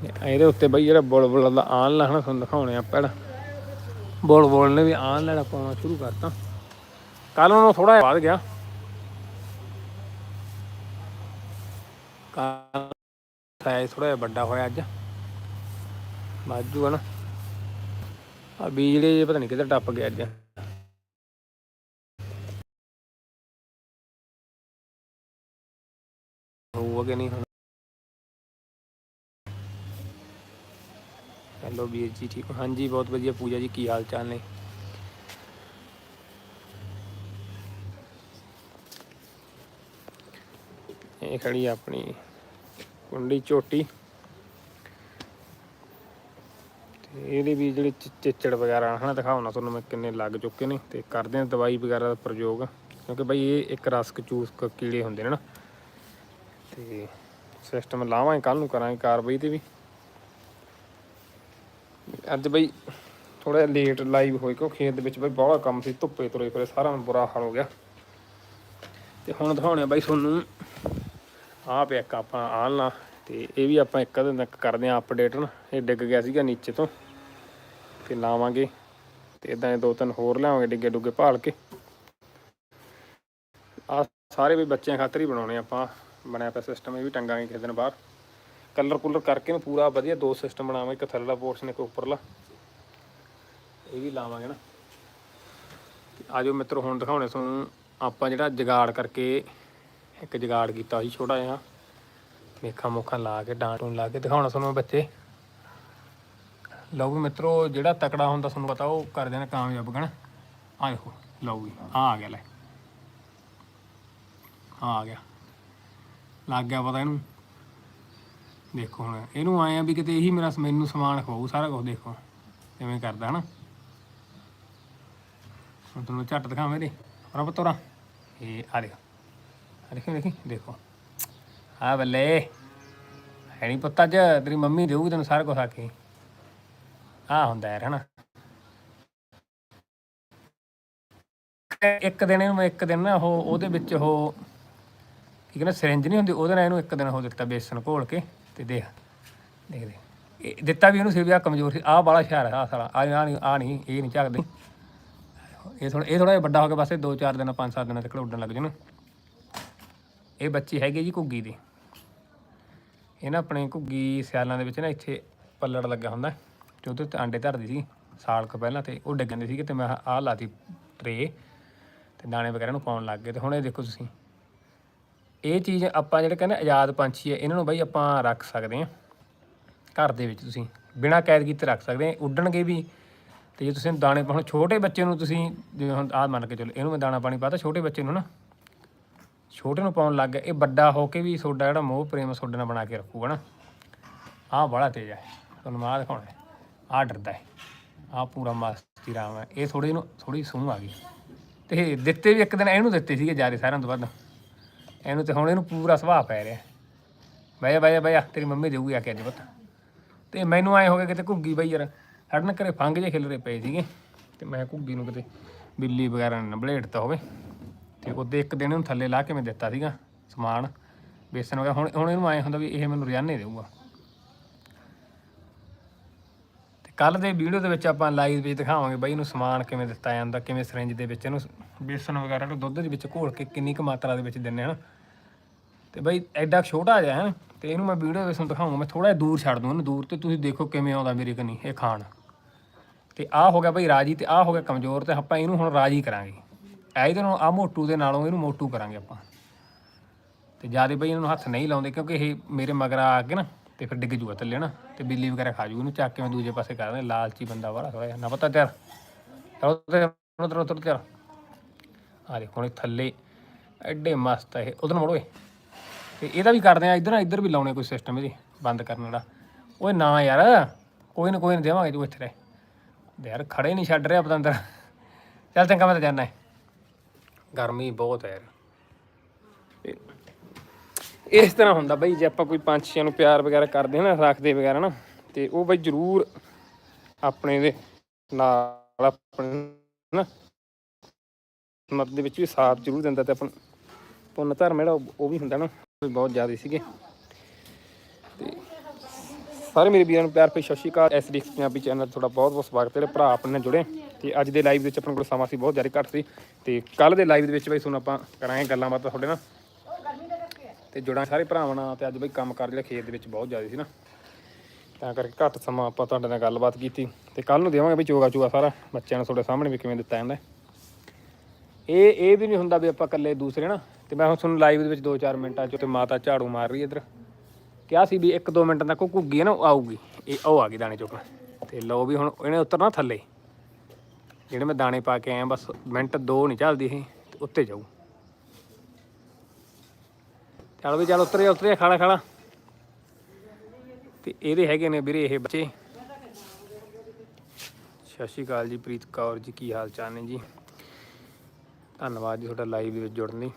ਇਹਦੇ ਉੱਤੇ ਬਈ ਜਿਹੜਾ ਬੁਲਬੁਲ ਦਾ ਆਨ ਲਾਣਾ ਤੁਹਾਨੂੰ ਦਿਖਾਉਣੇ ਆ ਪਹਿਲਾਂ ਬੁਲਬੁਲ ਨੇ ਵੀ ਆਨ ਲੈਣਾ ਪਾਉਣਾ ਸ਼ੁਰੂ ਕਰਤਾ। ਕੱਲ ਨੂੰ ਥੋੜਾ ਵੱਧ ਗਿਆ। ਸਾਈਜ਼ ਥੋੜਾ ਜਿਹਾ ਵੱਡਾ ਹੋਇਆ ਅੱਜ। ਬਾਜੂ ਨਾ। ਆ ਬੀਜੜੇ ਜੇ ਪਤਾ ਨਹੀਂ ਕਿੱਧਰ ਟੱਪ ਗਿਆ ਅੱਜ। ਹੋਊਗਾ ਕਿ ਨਹੀਂ ਹੈਲੋ ਵੀਰ ਜੀ, ਠੀਕ ਹੋ। ਹਾਂਜੀ, ਬਹੁਤ ਵਧੀਆ ਪੂਜਾ ਜੀ, ਕੀ ਹਾਲ ਚਾਲ ਨੇ? ਇਹ ਖੜੀ ਆਪਣੀ ਕੁੰਡੀ ਝੋਟੀ। ਤੇ ਇਹਦੇ ਵੀ ਜਿਹੜੇ ਚਿ- ਚਿੱਚੜ ਵਗੈਰਾ ਹਨਾ ਦਿਖਾਉਣਾ ਤੁਹਾਨੂੰ ਮੈਂ ਕਿੰਨੇ ਲੱਗ ਚੁੱਕੇ ਨੇ। ਤੇ ਕਰਦੇ ਆ ਦਵਾਈ ਵਗੈਰਾ ਦਾ ਪ੍ਰਯੋਗ, ਕਿਉਂਕਿ ਬਈ ਇਹ ਇੱਕ ਰਸਕ ਚੂਸਕ ਕੀੜੇ ਹੁੰਦੇ ਨੇ ਨਾ। ਤੇ ਸਿਸਟਮ ਲਾਵਾਂਗੇ ਕੱਲ ਨੂੰ ਕਰਾਂਗੇ ਕਾਰਵਾਈ ਤੇ ਵੀ। ਅੱਜ ਬਈ ਥੋੜਾ ਲੇਟ ਲਾਈਵ ਹੋਈ ਕਿਉਂ ਖੇਤ ਦੇ ਵਿੱਚ ਬਈ ਬਹੁਤ ਕੰਮ ਸੀ, ਧੁੱਪੇ ਤੁਰੇ ਫਿਰੇ ਸਾਰਾ ਬੁਰਾ ਹਾਲ ਹੋ ਗਿਆ। ਤੇ ਹੁਣ ਦਿਖਾਉਣੇ ਆ ਬਾਈ ਤੁਹਾਨੂੰ ਆਹ ਪਿਆ ਇੱਕ ਆਪਾਂ ਆਲਣਾ ਤੇ ਇਹ ਵੀ ਆਪਾਂ ਇੱਕ ਦਿਨ ਤੱਕ ਕਰਦੇ ਆ ਅਪਡੇਟ ਨਾ। ਇਹ ਡਿੱਗ ਗਿਆ ਸੀਗਾ ਨੀਚੇ ਤੋਂ, ਤੇ ਲਾਵਾਂਗੇ। ਤੇ ਇਦਾਂ ਦੇ ਦੋ ਤਿੰਨ ਹੋਰ ਲਿਆਵਾਂਗੇ ਡਿੱਗੇ ਡੁੱਗੇ ਭਾਲ ਕੇ। ਆ ਸਾਰੇ ਵੀ ਬੱਚਿਆਂ ਖਾਤਰ ਹੀ ਬਣਾਉਣੇ ਆਪਾਂ। ਬਣਿਆ ਪਿਆ ਸਿਸਟਮ ਇਹ ਵੀ ਟੰਗਾਂਗੇ ਕਿਸੇ ਦਿਨ ਬਾਹਰ। ਕਲਰ ਕੁਲਰ ਕਰਕੇ ਨੂੰ ਪੂਰਾ ਵਧੀਆ ਦੋ ਸਿਸਟਮ ਬਣਾਵਾਂਗੇ ਇੱਕ ਥੱਲੇਲਾ ਪੋਰਸ਼ਨ, ਇੱਕ ਉੱਪਰਲਾ। ਇਹ ਵੀ ਲਾਵਾਂਗੇ ਨਾ। ਤੇ ਆਜੋ ਮਿੱਤਰੋ, ਹੁਣ ਦਿਖਾਉਣੇ ਤੁਹਾਨੂੰ, ਆਪਾਂ ਜਿਹੜਾ ਜਗਾੜ ਕਰਕੇ ਇੱਕ ਜਗਾੜ ਕੀਤਾ ਸੀ, ਛੋਟਾ ਜਿਹਾ। ਮੇਖਾਂ ਮੁੱਖਾਂ ਲਾ ਕੇ ਡਾਂਟੂਨ ਲਾ ਕੇ ਦਿਖਾਉਣਾ ਤੁਹਾਨੂੰ ਬੱਚੇ। ਲਓ ਵੀ ਮਿੱਤਰੋ, ਜਿਹੜਾ ਤਕੜਾ ਹੁੰਦਾ ਤੁਹਾਨੂੰ ਪਤਾ, ਉਹ ਕਰ ਦੇਣਾ ਕਾਮਯਾਬ ਗਣ ਆ ਦੇਖੋ, ਲਓ ਵੀ ਆ ਆ ਗਿਆ ਲੈ। ਆ ਗਿਆ। ਲੱਗ ਗਿਆ ਪਤਾ ਇਹਨੂੰ। ਦੇਖੋ ਹੁਣ, ਇਹਨੂੰ ਆਏ ਆ ਵੀ ਕਿਤੇ ਇਹੀ ਮੇਰਾ ਮੈਨੂੰ ਸਮਾਨ ਖਵਾਊ, ਸਾਰਾ ਕੁਝ ਦੇਖੋ। ਕਿਵੇਂ ਕਰਦਾ ਹਨਾ। ਹੁਣ ਤੁਹਾਨੂੰ ਝੱਟ ਦਿਖਾਵਾਂ ਇਹਦੇ। ਹੋਰ ਪਤੋਰਾ ਇਹ ਆ ਦੇਖੋ। ਆ ਦੇਖੋ, ਦੇਖੀ, ਦੇਖੋ। ਆ ਬੱਲੇ। ਹੈ ਨਹੀਂ ਪੁੱਤ ਅੱਜ, ਤੇਰੀ ਮੰਮੀ ਦੇਊਗੀ ਤੈਨੂੰ ਸਾਰਾ ਕੁਝ ਆ ਕੇ। ਆ ਹੁੰਦਾ ਯਾਰ, ਹਨਾ। ਇੱਕ ਦਿਨ ਇਹਨੂੰ ਮੈਂ ਇੱਕ ਦਿਨ ਨਾ ਉਹ, ਉਹਦੇ ਵਿੱਚ ਉਹ ਕੀ ਕਹਿੰਦਾ ਸਿਰਿੰਜ ਨਹੀਂ ਹੁੰਦੀ, ਉਹਦੇ ਨਾਲ ਇਹਨੂੰ ਇੱਕ ਦਿਨ ਉਹ ਦਿੱਤਾ ਬੇਸਨ ਘੋਲ ਕੇ। ਤੇ ਦੇਖ ਦੇਖ ਦੇ ਇਹ ਦਿੱਤਾ ਵੀ ਇਹਨੂੰ ਸੀ ਵੀ ਕਮਜ਼ੋਰ ਸੀ, ਆਹ ਵਾਲਾ ਸ਼ਹਿਰ ਹੈ ਆਹ ਸਾਲਾ। ਆ ਨਹੀਂ ਆ ਨਹੀਂ ਇਹ ਨਹੀਂ ਝੱਕਦੇ। ਇਹ ਥੋੜਾ ਇਹ ਥੋੜਾ ਜਿਹਾ ਵੱਡਾ ਹੋ ਕੇ ਬਸ ਇਹ 2-4 ਦਿਨਾਂ 5-7 ਦਿਨਾਂ ਤੱਕ ਉੱਡਣ ਲੱਗ ਜਾਣ। ਇਹ ਬੱਚੀ ਹੈਗੀ ਜੀ ਘੁੱਗੀ ਦੀ। ਇਹ ਨਾ ਆਪਣੇ ਘੁੱਗੀ ਸਿਆਲਾਂ ਦੇ ਵਿੱਚ ਨਾ ਇੱਥੇ ਪੱਲੜ ਲੱਗਾ ਹੁੰਦਾ। ਤੇ ਉਹਦੇ ਤੇ ਆਂਡੇ ਧਰਦੀ ਸੀ, ਸਾਲ ਕੁ ਪਹਿਲਾਂ ਤੇ ਉਹ ਡਿੱਗਣ ਦੇ ਸੀਗੇ ਤੇ ਮੈਂ ਆਹ ਲਾਤੀ ਟਰੇ ਤੇ ਦਾਣੇ ਵਗੈਰਾ ਨੂੰ ਪਾਉਣ ਲੱਗ ਗਏ। ਤੇ ਹੁਣ ਇਹ ਦੇਖੋ ਤੁਸੀਂ ਇਹ ਚੀਜ਼ ਆਪਾਂ ਜਿਹੜੇ ਕਹਿੰਦੇ ਆਜ਼ਾਦ ਪੰਛੀ ਹੈ ਇਹਨਾਂ ਨੂੰ ਬਈ ਆਪਾਂ ਰੱਖ ਸਕਦੇ ਹਾਂ। ਘਰ ਦੇ ਵਿੱਚ ਤੁਸੀਂ ਬਿਨਾਂ ਕੈਦ ਕੀਤੇ ਰੱਖ ਸਕਦੇ ਆ ਉੱਡਣਗੇ ਵੀ ਤੇ ਜੇ ਤੁਸੀਂ ਦਾਣੇ ਪਾਉਣ, ਛੋਟੇ ਬੱਚੇ ਨੂੰ ਤੁਸੀਂ ਜਿਵੇਂ ਹੁਣ ਆਹ ਮੰਨ ਕੇ ਚੱਲੋ, ਇਹਨੂੰ ਮੈਂ ਦਾਣਾ ਪਾਣੀ ਪਾਤਾ, ਛੋਟੇ ਬੱਚੇ ਨੂੰ ਨਾ, ਛੋਟੇ ਨੂੰ ਪਾਉਣ ਲੱਗ ਗਿਆ, ਇਹ ਵੱਡਾ ਹੋ ਕੇ ਵੀ ਤੁਹਾਡਾ ਜਿਹੜਾ ਮੋਹ, ਪ੍ਰੇਮ ਤੁਹਾਡੇ ਨਾਲ ਬਣਾ ਕੇ ਰੱਖੂਗਾ ਨਾ। ਆਹ ਬੜਾ ਤੇਜ਼ ਹੈ ਤੁਹਾਨੂੰ ਮਾਂ ਦਿਖਾਉਣਾ ਆਹ ਡਰਦਾ ਹੈ, ਆਹ ਪੂਰਾ ਮਸਤੀ ਰਾਮ ਹੈ। ਇਹ ਥੋੜੀ ਨੂੰ ਥੋੜੀ ਸੂਹ ਆ ਗਈ। ਤੇ ਦਿੱਤੇ ਵੀ ਇੱਕ ਦਿਨ, ਇਹਨੂੰ ਦਿੱਤੇ ਸੀਗੇ ਜ਼ਿਆਦਾ ਸਾਰਿਆਂ ਤੋਂ ਵੱਧ। ਇਹਨੂੰ ਤੇ ਹੁਣ ਇਹਨੂੰ ਪੂਰਾ ਸੁਭਾਅ ਪੈ ਰਿਹਾ। ਬਈਆ ਬਈਆ ਬਈਆ ਤੇਰੀ ਮੰਮੀ ਦੇਊਗੀ ਆ ਕੇ ਅੱਜ ਪੁੱਤ। ਤੇ ਮੈਨੂੰ ਐ ਹੋ ਗਿਆ ਕਿਤੇ ਘੁੱਗੀ ਬਈ ਯਾਰ, ਸਾਡੇ ਨਾਲ ਘਰੇ ਫੰਗ ਜੇ ਖਿਲਰੇ ਪਏ ਸੀਗੇ। ਤੇ ਮੈਂ ਘੁੱਗੀ ਨੂੰ ਕਿਤੇ ਬਿੱਲੀ ਵਗੈਰਾ ਨੇ ਬਲੇਟਤਾ ਹੋਵੇ। ਤੇ ਉਹਦੇ ਇੱਕ ਦਿਨ ਇਹਨੂੰ ਥੱਲੇ ਲਾ ਕੇ ਮੈਂ ਦਿੱਤਾ ਸੀਗਾ ਸਮਾਨ। ਬੇਸਨ ਵਗੈਰਾ, ਹੁਣ ਹੁਣ ਇਹਨੂੰ ਐ ਹੁੰਦਾ ਵੀ ਇਹ ਮੈਨੂੰ ਰੋਜ਼ਾਨੇ ਦੇਊਗਾ ਤੇ ਕੱਲ ਦੇ ਵੀਡੀਓ ਦੇ ਵਿੱਚ ਆਪਾਂ ਲਾਈਵ ਵਿੱਚ ਦਿਖਾਵਾਂਗੇ ਬਈ ਇਹਨੂੰ ਸਮਾਨ ਕਿਵੇਂ ਦਿੱਤਾ ਜਾਂਦਾ, ਕਿਵੇਂ ਸਿਰਿੰਜ ਦੇ ਵਿੱਚ ਇਹਨੂੰ ਬੇਸਨ ਵਗੈਰਾ ਨੂੰ ਦੁੱਧ ਦੇ ਵਿੱਚ ਘੋਲ ਕੇ ਕਿੰਨੀ ਕੁ ਮਾਤਰਾ ਦੇ ਵਿੱਚ ਦਿੰਨੇ ਹਨ ਤੇ ਬਈ ਐਡਾ ਛੋਟਾ ਜਿਹਾ ਹੈ ਤੇ ਇਹਨੂੰ ਮੈਂ ਵੀਡੀਓ ਵਿੱਚ ਤੁਹਾਨੂੰ ਦਿਖਾਉਂਗਾ ਮੈਂ ਥੋੜਾ ਜਿਹਾ ਦੂਰ ਛੱਡ ਦੂੰ ਇਹਨੂੰ ਦੂਰ ਤੇ ਤੁਸੀਂ ਦੇਖੋ ਕਿਵੇਂ ਆਉਂਦਾ ਮੇਰੇ ਕਨੀ ਇਹ ਖਾਣ। ਤੇ ਆਹ ਹੋ ਗਿਆ ਬਈ ਰਾਜੀ ਤੇ ਆਹ ਹੋ ਗਿਆ ਕਮਜ਼ੋਰ ਤੇ ਆਪਾਂ ਇਹਨੂੰ ਹੁਣ ਰਾਜੀ ਕਰਾਂਗੇ। ਐ ਇਹਦੇ ਨਾਲ ਆ ਮੋਟੂ ਦੇ ਨਾਲੋਂ ਇਹਨੂੰ ਮੋਟੂ ਕਰਾਂਗੇ ਆਪਾਂ। ਤੇ ਜ਼ਿਆਦਾ ਬਈ ਇਹਨੂੰ ਹੱਥ ਨਹੀਂ ਲਾਉਂਦੇ ਕਿਉਂਕਿ ਇਹ ਮੇਰੇ ਮਗਰ ਆ ਕੇ ਨਾ ਤੇ ਫਿਰ ਡਿੱਗ ਜੂਗਾ ਥੱਲੇ ਨਾ ਤੇ ਬਿੱਲੀ ਵਗੈਰਾ ਖਾ ਜੂਗੀ ਇਹਨੂੰ ਚੱਕ ਕੇ ਮੈਂ ਦੂਜੇ ਪਾਸੇ ਕਰ ਦਿੰਦਾ, ਲਾਲਚੀ ਬੰਦਾ ਵਾਲਾ ਜਿਹਾ। ਨਾ ਪਤਾ ਤਿਆਰ। ਉਧਰ ਉਧਰ ਉਧਰ ਤਿਆਰ। ਆ ਦੇਖੋ ਹੁਣ ਥੱਲੇ ਐਡੇ ਮਸਤ ਆ ਇਹ। ਉਧਰ ਮੋੜੋ ਇਹ। ਤੇ ਇਹਦਾ ਵੀ ਕਰਦੇ ਆ, ਇਧਰ ਇੱਧਰ ਵੀ ਲਾਉਣੇ ਕੋਈ ਸਿਸਟਮ ਇਹਦੀ, ਬੰਦ ਕਰਨ ਵਾਲਾ। ਓਏ ਨਾ ਯਾਰ, ਕੋਈ ਨਾ ਕੋਈ ਨਾ ਦੇਵਾਂਗੇ ਤੂੰ ਇੱਥੇ ਰਹਿ। ਯਾਰ ਖੜੇ ਨਹੀਂ ਛੱਡ ਰਿਹਾ ਪਤੰਦਰ। ਚੱਲ ਚੰਗਾ, ਮੈਂ ਤਾਂ ਜਾਣਾ ਹੈ ਗਰਮੀ ਬਹੁਤ ਹੈ ਯਾਰ। ਇਸ ਤਰ੍ਹਾਂ ਹੁੰਦਾ ਬਈ, ਜੇ ਆਪਾਂ ਕੋਈ ਪੰਛੀਆਂ ਨੂੰ ਪਿਆਰ ਵਗੈਰਾ ਕਰਦੇ ਹਾਂ ਨਾ, ਰੱਖਦੇ ਵਗੈਰਾ ਨਾ, ਤੇ ਉਹ ਬਈ ਜ਼ਰੂਰ ਆਪਣੇ ਦੇ ਨਾਲ ਆਪਣੇ ਨਾ ਮਤ ਦੇ ਵਿੱਚ ਵੀ ਸਾਥ ਜ਼ਰੂਰ ਦਿੰਦਾ ਤੇ ਆਪਣ ਪੁੰਨ ਧਰਮ ਜਿਹੜਾ ਉਹ- ਵੀ ਹੁੰਦਾ ਨਾ ਵੀ ਬਹੁਤ ਜ਼ਿਆਦਾ ਸੀਗੇ। ਤੇ ਸਾਰੇ ਮੇਰੇ ਵੀਰਾਂ ਨੂੰ ਪਿਆਰ ਭਰੀ ਸਤਿ ਸ਼੍ਰੀ ਅਕਾਲ। ਐਸਡੀ ਪੰਜਾਬੀ ਚੈਨਲ ਤੁਹਾਡਾ ਬਹੁਤ ਬਹੁਤ ਸਵਾਗਤ ਹੈ। ਜਿਹੜੇ ਭਰਾ ਆਪਣੇ ਨਾਲ ਜੁੜੇ ਤੇ ਅੱਜ ਦੇ ਲਾਈਵ ਵਿੱਚ ਆਪਣੇ ਕੋਲ ਸਮਾਂ ਸੀ, ਬਹੁਤ ਜ਼ਿਆਦਾ ਘੱਟ ਸੀ। ਤੇ ਕੱਲ ਦੇ ਲਾਈਵ ਦੇ ਵਿੱਚ ਬਈ ਤੁਹਾਨੂੰ ਆਪਾਂ ਕਰਾਂਗੇ ਗੱਲਾਂ ਬਾਤਾਂ ਤੁਹਾਡੇ ਨਾਲ। ਤੇ ਜੁੜਾਂ ਸਾਰੇ ਭਰਾਵਾਂ ਨਾਲ ਤੇ ਅੱਜ ਬਈ ਕੰਮ ਕਰ ਲਿਆ ਖੇਤ ਦੇ ਵਿੱਚ ਬਹੁਤ ਜ਼ਿਆਦਾ ਸੀ ਨਾ। ਤਾਂ ਕਰਕੇ ਘੱਟ ਸਮਾਂ ਆਪਾਂ ਤੁਹਾਡੇ ਨਾਲ ਗੱਲਬਾਤ ਕੀਤੀ ਤੇ ਕੱਲ ਨੂੰ ਦੇਵਾਂਗੇ ਵੀ ਚੋਗਾ ਚੂਗਾ ਸਾਰਾ, ਬੱਚਿਆਂ ਨੂੰ ਤੁਹਾਡੇ ਸਾਹਮਣੇ ਵੀ ਕਿਵੇਂ ਦਿੱਤਾ ਜਾਂਦਾ। ਇਹ ਇਹ ਵੀ ਨਹੀਂ ਹੁੰਦਾ ਵੀ ਆਪਾਂ ਇਕੱਲੇ ਦੂਸਰੇ ਨਾ, ਤੇ ਮੈਂ ਹੁਣ ਤੁਹਾਨੂੰ ਲਾਈਵ ਦੇ ਵਿੱਚ 2-4 ਮਿੰਟਾਂ ਚ ਤੇ ਮਾਤਾ ਝਾੜੂ ਮਾਰ ਰਹੀ ਹੈ ਇੱਧਰ। ਕਿਹਾ ਸੀ ਵੀ 1-2 ਮਿੰਟਾਂ ਤੱਕ ਉਹ ਘੁੱਗੀ ਹੈ ਨਾ, ਉਹ ਆਊਗੀ। ਇਹ, ਉਹ ਆ ਗਈ ਦਾਣੇ ਚੁੱਕਣ। ਤੇ ਲਓ ਵੀ ਹੁਣ ਇਹਨੇ ਉਤਰਨਾ ਥੱਲੇ। ਜਿਹੜੇ ਮੈਂ ਦਾਣੇ ਪਾ ਕੇ ਆਇਆ, ਬਸ ਮਿੰਟ 2 ਨਹੀਂ ਚੱਲਦੀ ਇਹ ਤੇ ਉੱਤੇ ਜਾਊ। ਚੱਲ ਵੀ ਚੱਲ ਉਤਰ ਜਾ ਉਤਰ ਜਾ ਖਾਣਾ ਖਾਣਾ ਤੇ ਇਹਦੇ ਹੈਗੇ ਨੇ ਵੀਰੇ ਇਹ ਬੱਚੇ। ਸਤਿ ਸ਼੍ਰੀ ਅਕਾਲ ਜੀ, ਪ੍ਰੀਤ ਕੌਰ ਜੀ, ਕੀ ਹਾਲ ਚਾਲ ਨੇ ਜੀ? ਧੰਨਵਾਦ ਜੀ ਤੁਹਾਡਾ ਲਾਈਵ ਦੇ ਵਿੱਚ ਜੁੜਨ ਲਈ।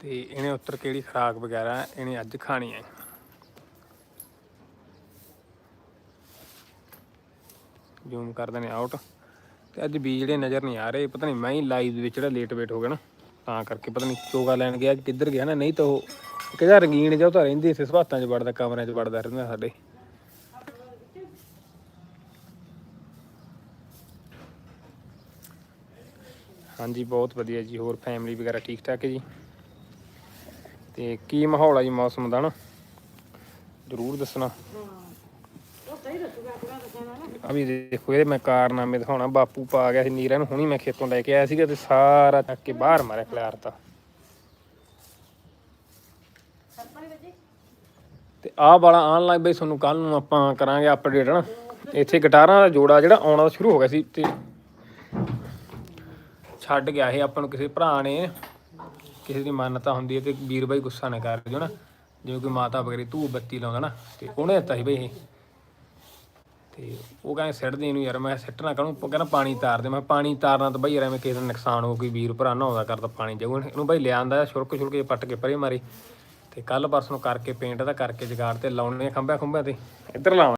ਤੇ ਇਹਨੇ ਉੱਤਰ ਕਿਹੜੀ ਖਰਾਕ ਵਗੈਰਾ ਇਹਨੇ ਅੱਜ ਖਾਣੀ ਹੈ। ਜ਼ੂਮ ਕਰ ਨੇ ਆਊਟ ਤੇ ਅੱਜ ਬੀ ਜਿਹੜੇ ਨਜ਼ਰ ਨਹੀਂ ਆ ਰਹੇ, ਪਤਾ ਨਹੀਂ ਮੈਂ ਹੀ ਲਾਈਵ ਦੇ ਵਿੱਚ ਜਿਹੜਾ ਲੇਟ ਵੇਟ ਹੋ ਗਿਆ ਨਾ, ਤਾਂ ਕਰਕੇ ਪਤਾ ਨਹੀਂ ਚੋਗਾ ਲੈਣ ਗਿਆ, ਕਿੱਧਰ ਗਿਆ ਨਾ, ਨਹੀਂ ਤਾਂ ਉਹ ਕਿਹਦਾ ਰੰਗੀਨ ਜਿਹਾ ਉਹ ਤਾਂ ਰਹਿੰਦੇ ਇੱਥੇ ਸਵਾਤਾਂ 'ਚ ਵੜਦਾ, ਕਮਰਿਆਂ 'ਚ ਵੜਦਾ ਰਹਿੰਦਾ ਸਾਡੇ। ਹਾਂਜੀ, ਬਹੁਤ ਵਧੀਆ ਜੀ, ਹੋਰ ਫੈਮਿਲੀ ਵਗੈਰਾ ਠੀਕ ਠਾਕ ਹੈ ਜੀ? ਤੇ ਕੀ ਮਾਹੌਲ ਆ ਜੀ ਮੌਸਮ ਦਾ ਨਾ? ਜ਼ਰੂਰ ਦੱਸਣਾ। ਆ ਵੀ ਦੇਖੋ ਇਹਦੇ ਮੈਂ ਕਾਰਨਾਮੇ ਦਿਖਾਉਣਾ, ਬਾਪੂ ਪਾ ਗਿਆ ਸੀ ਨੀਰਾਂ ਨੂੰ, ਹੁਣੀ ਮੈਂ ਖੇਤੋਂ ਲੈ ਕੇ ਆਇਆ ਸੀਗਾ ਤੇ ਸਾਰਾ ਚੱਕ ਕੇ ਬਾਹਰ ਮਾਰਿਆ ਖਿਲਾਰਤਾ ਤੇ। ਆਹ ਵਾਲਾ ਆਨਲਾਈਨ ਬਈ ਤੁਹਾਨੂੰ ਕੱਲ ਨੂੰ ਆਪਾਂ ਕਰਾਂਗੇ ਅਪਡੇਟ ਨਾ ਇੱਥੇ ਗਿਟਾਰਾਂ ਦਾ ਜੋੜਾ ਜਿਹੜਾ ਆਉਣਾ ਸ਼ੁਰੂ ਹੋ ਗਿਆ ਸੀ ਤੇ ਛੱਡ ਗਿਆ ਇਹ ਆਪਾਂ ਨੂੰ ਕਿਸੇ ਭਰਾ ਨੇ, ਕਿਸੇ ਦੀ ਮਾਨਤਾ ਹੁੰਦੀ ਹੈ ਤੇ ਵੀਰ ਬਾਈ ਗੁੱਸਾ ਨਾ ਕਰ ਦਿਓ ਨਾ ਜਿਵੇਂ ਕੋਈ ਮਾਤਾ ਵਗੈਰੇ ਧੂਪ ਬੱਤੀ ਲਾਉਂਦਾ ਨਾ ਤੇ ਉਹਨੇ ਦਿੱਤਾ ਸੀ ਬਈ ਇਹ। ਤੇ ਉਹ ਕਹਿੰਦੇ ਸਿੱਟ ਦੇ ਇਹਨੂੰ ਯਾਰ, ਮੈਂ ਸਿੱਟਣਾ ਕਾਹਨੂੰ ਉਹ ਕਹਿੰਦਾ ਪਾਣੀ ਤਾਰ ਦੇ, ਮੈਂ ਪਾਣੀ ਤਾਰਨਾ ਤਾਂ ਬਈ ਯਾਰ ਐਵੇਂ ਕਿਸੇ ਦਾ ਨੁਕਸਾਨ ਹੋ ਕੋਈ ਵੀਰ ਭਰਾ ਨਹਾਉਂਦਾ ਕਰਦਾ ਪਾਣੀ ਜਾਊ। ਇਹਨੂੰ ਬਈ ਲਿਆਂਦਾ, ਛੁਰਕ ਛੁਰਕ ਕੇ ਪੱਟ ਕੇ ਪਰੇ ਮਾਰੀ। ਤੇ ਕੱਲ ਪਰਸੋਂ ਕਰਕੇ ਪੇਂਟ ਦਾ ਕਰਕੇ ਜਗਾੜ ਤੇ ਲਾਉਣੇ ਖੰਭਿਆਂ ਖੁੰਭਿਆਂ ਤੇ। ਇੱਧਰ ਲਾਵਾਂ।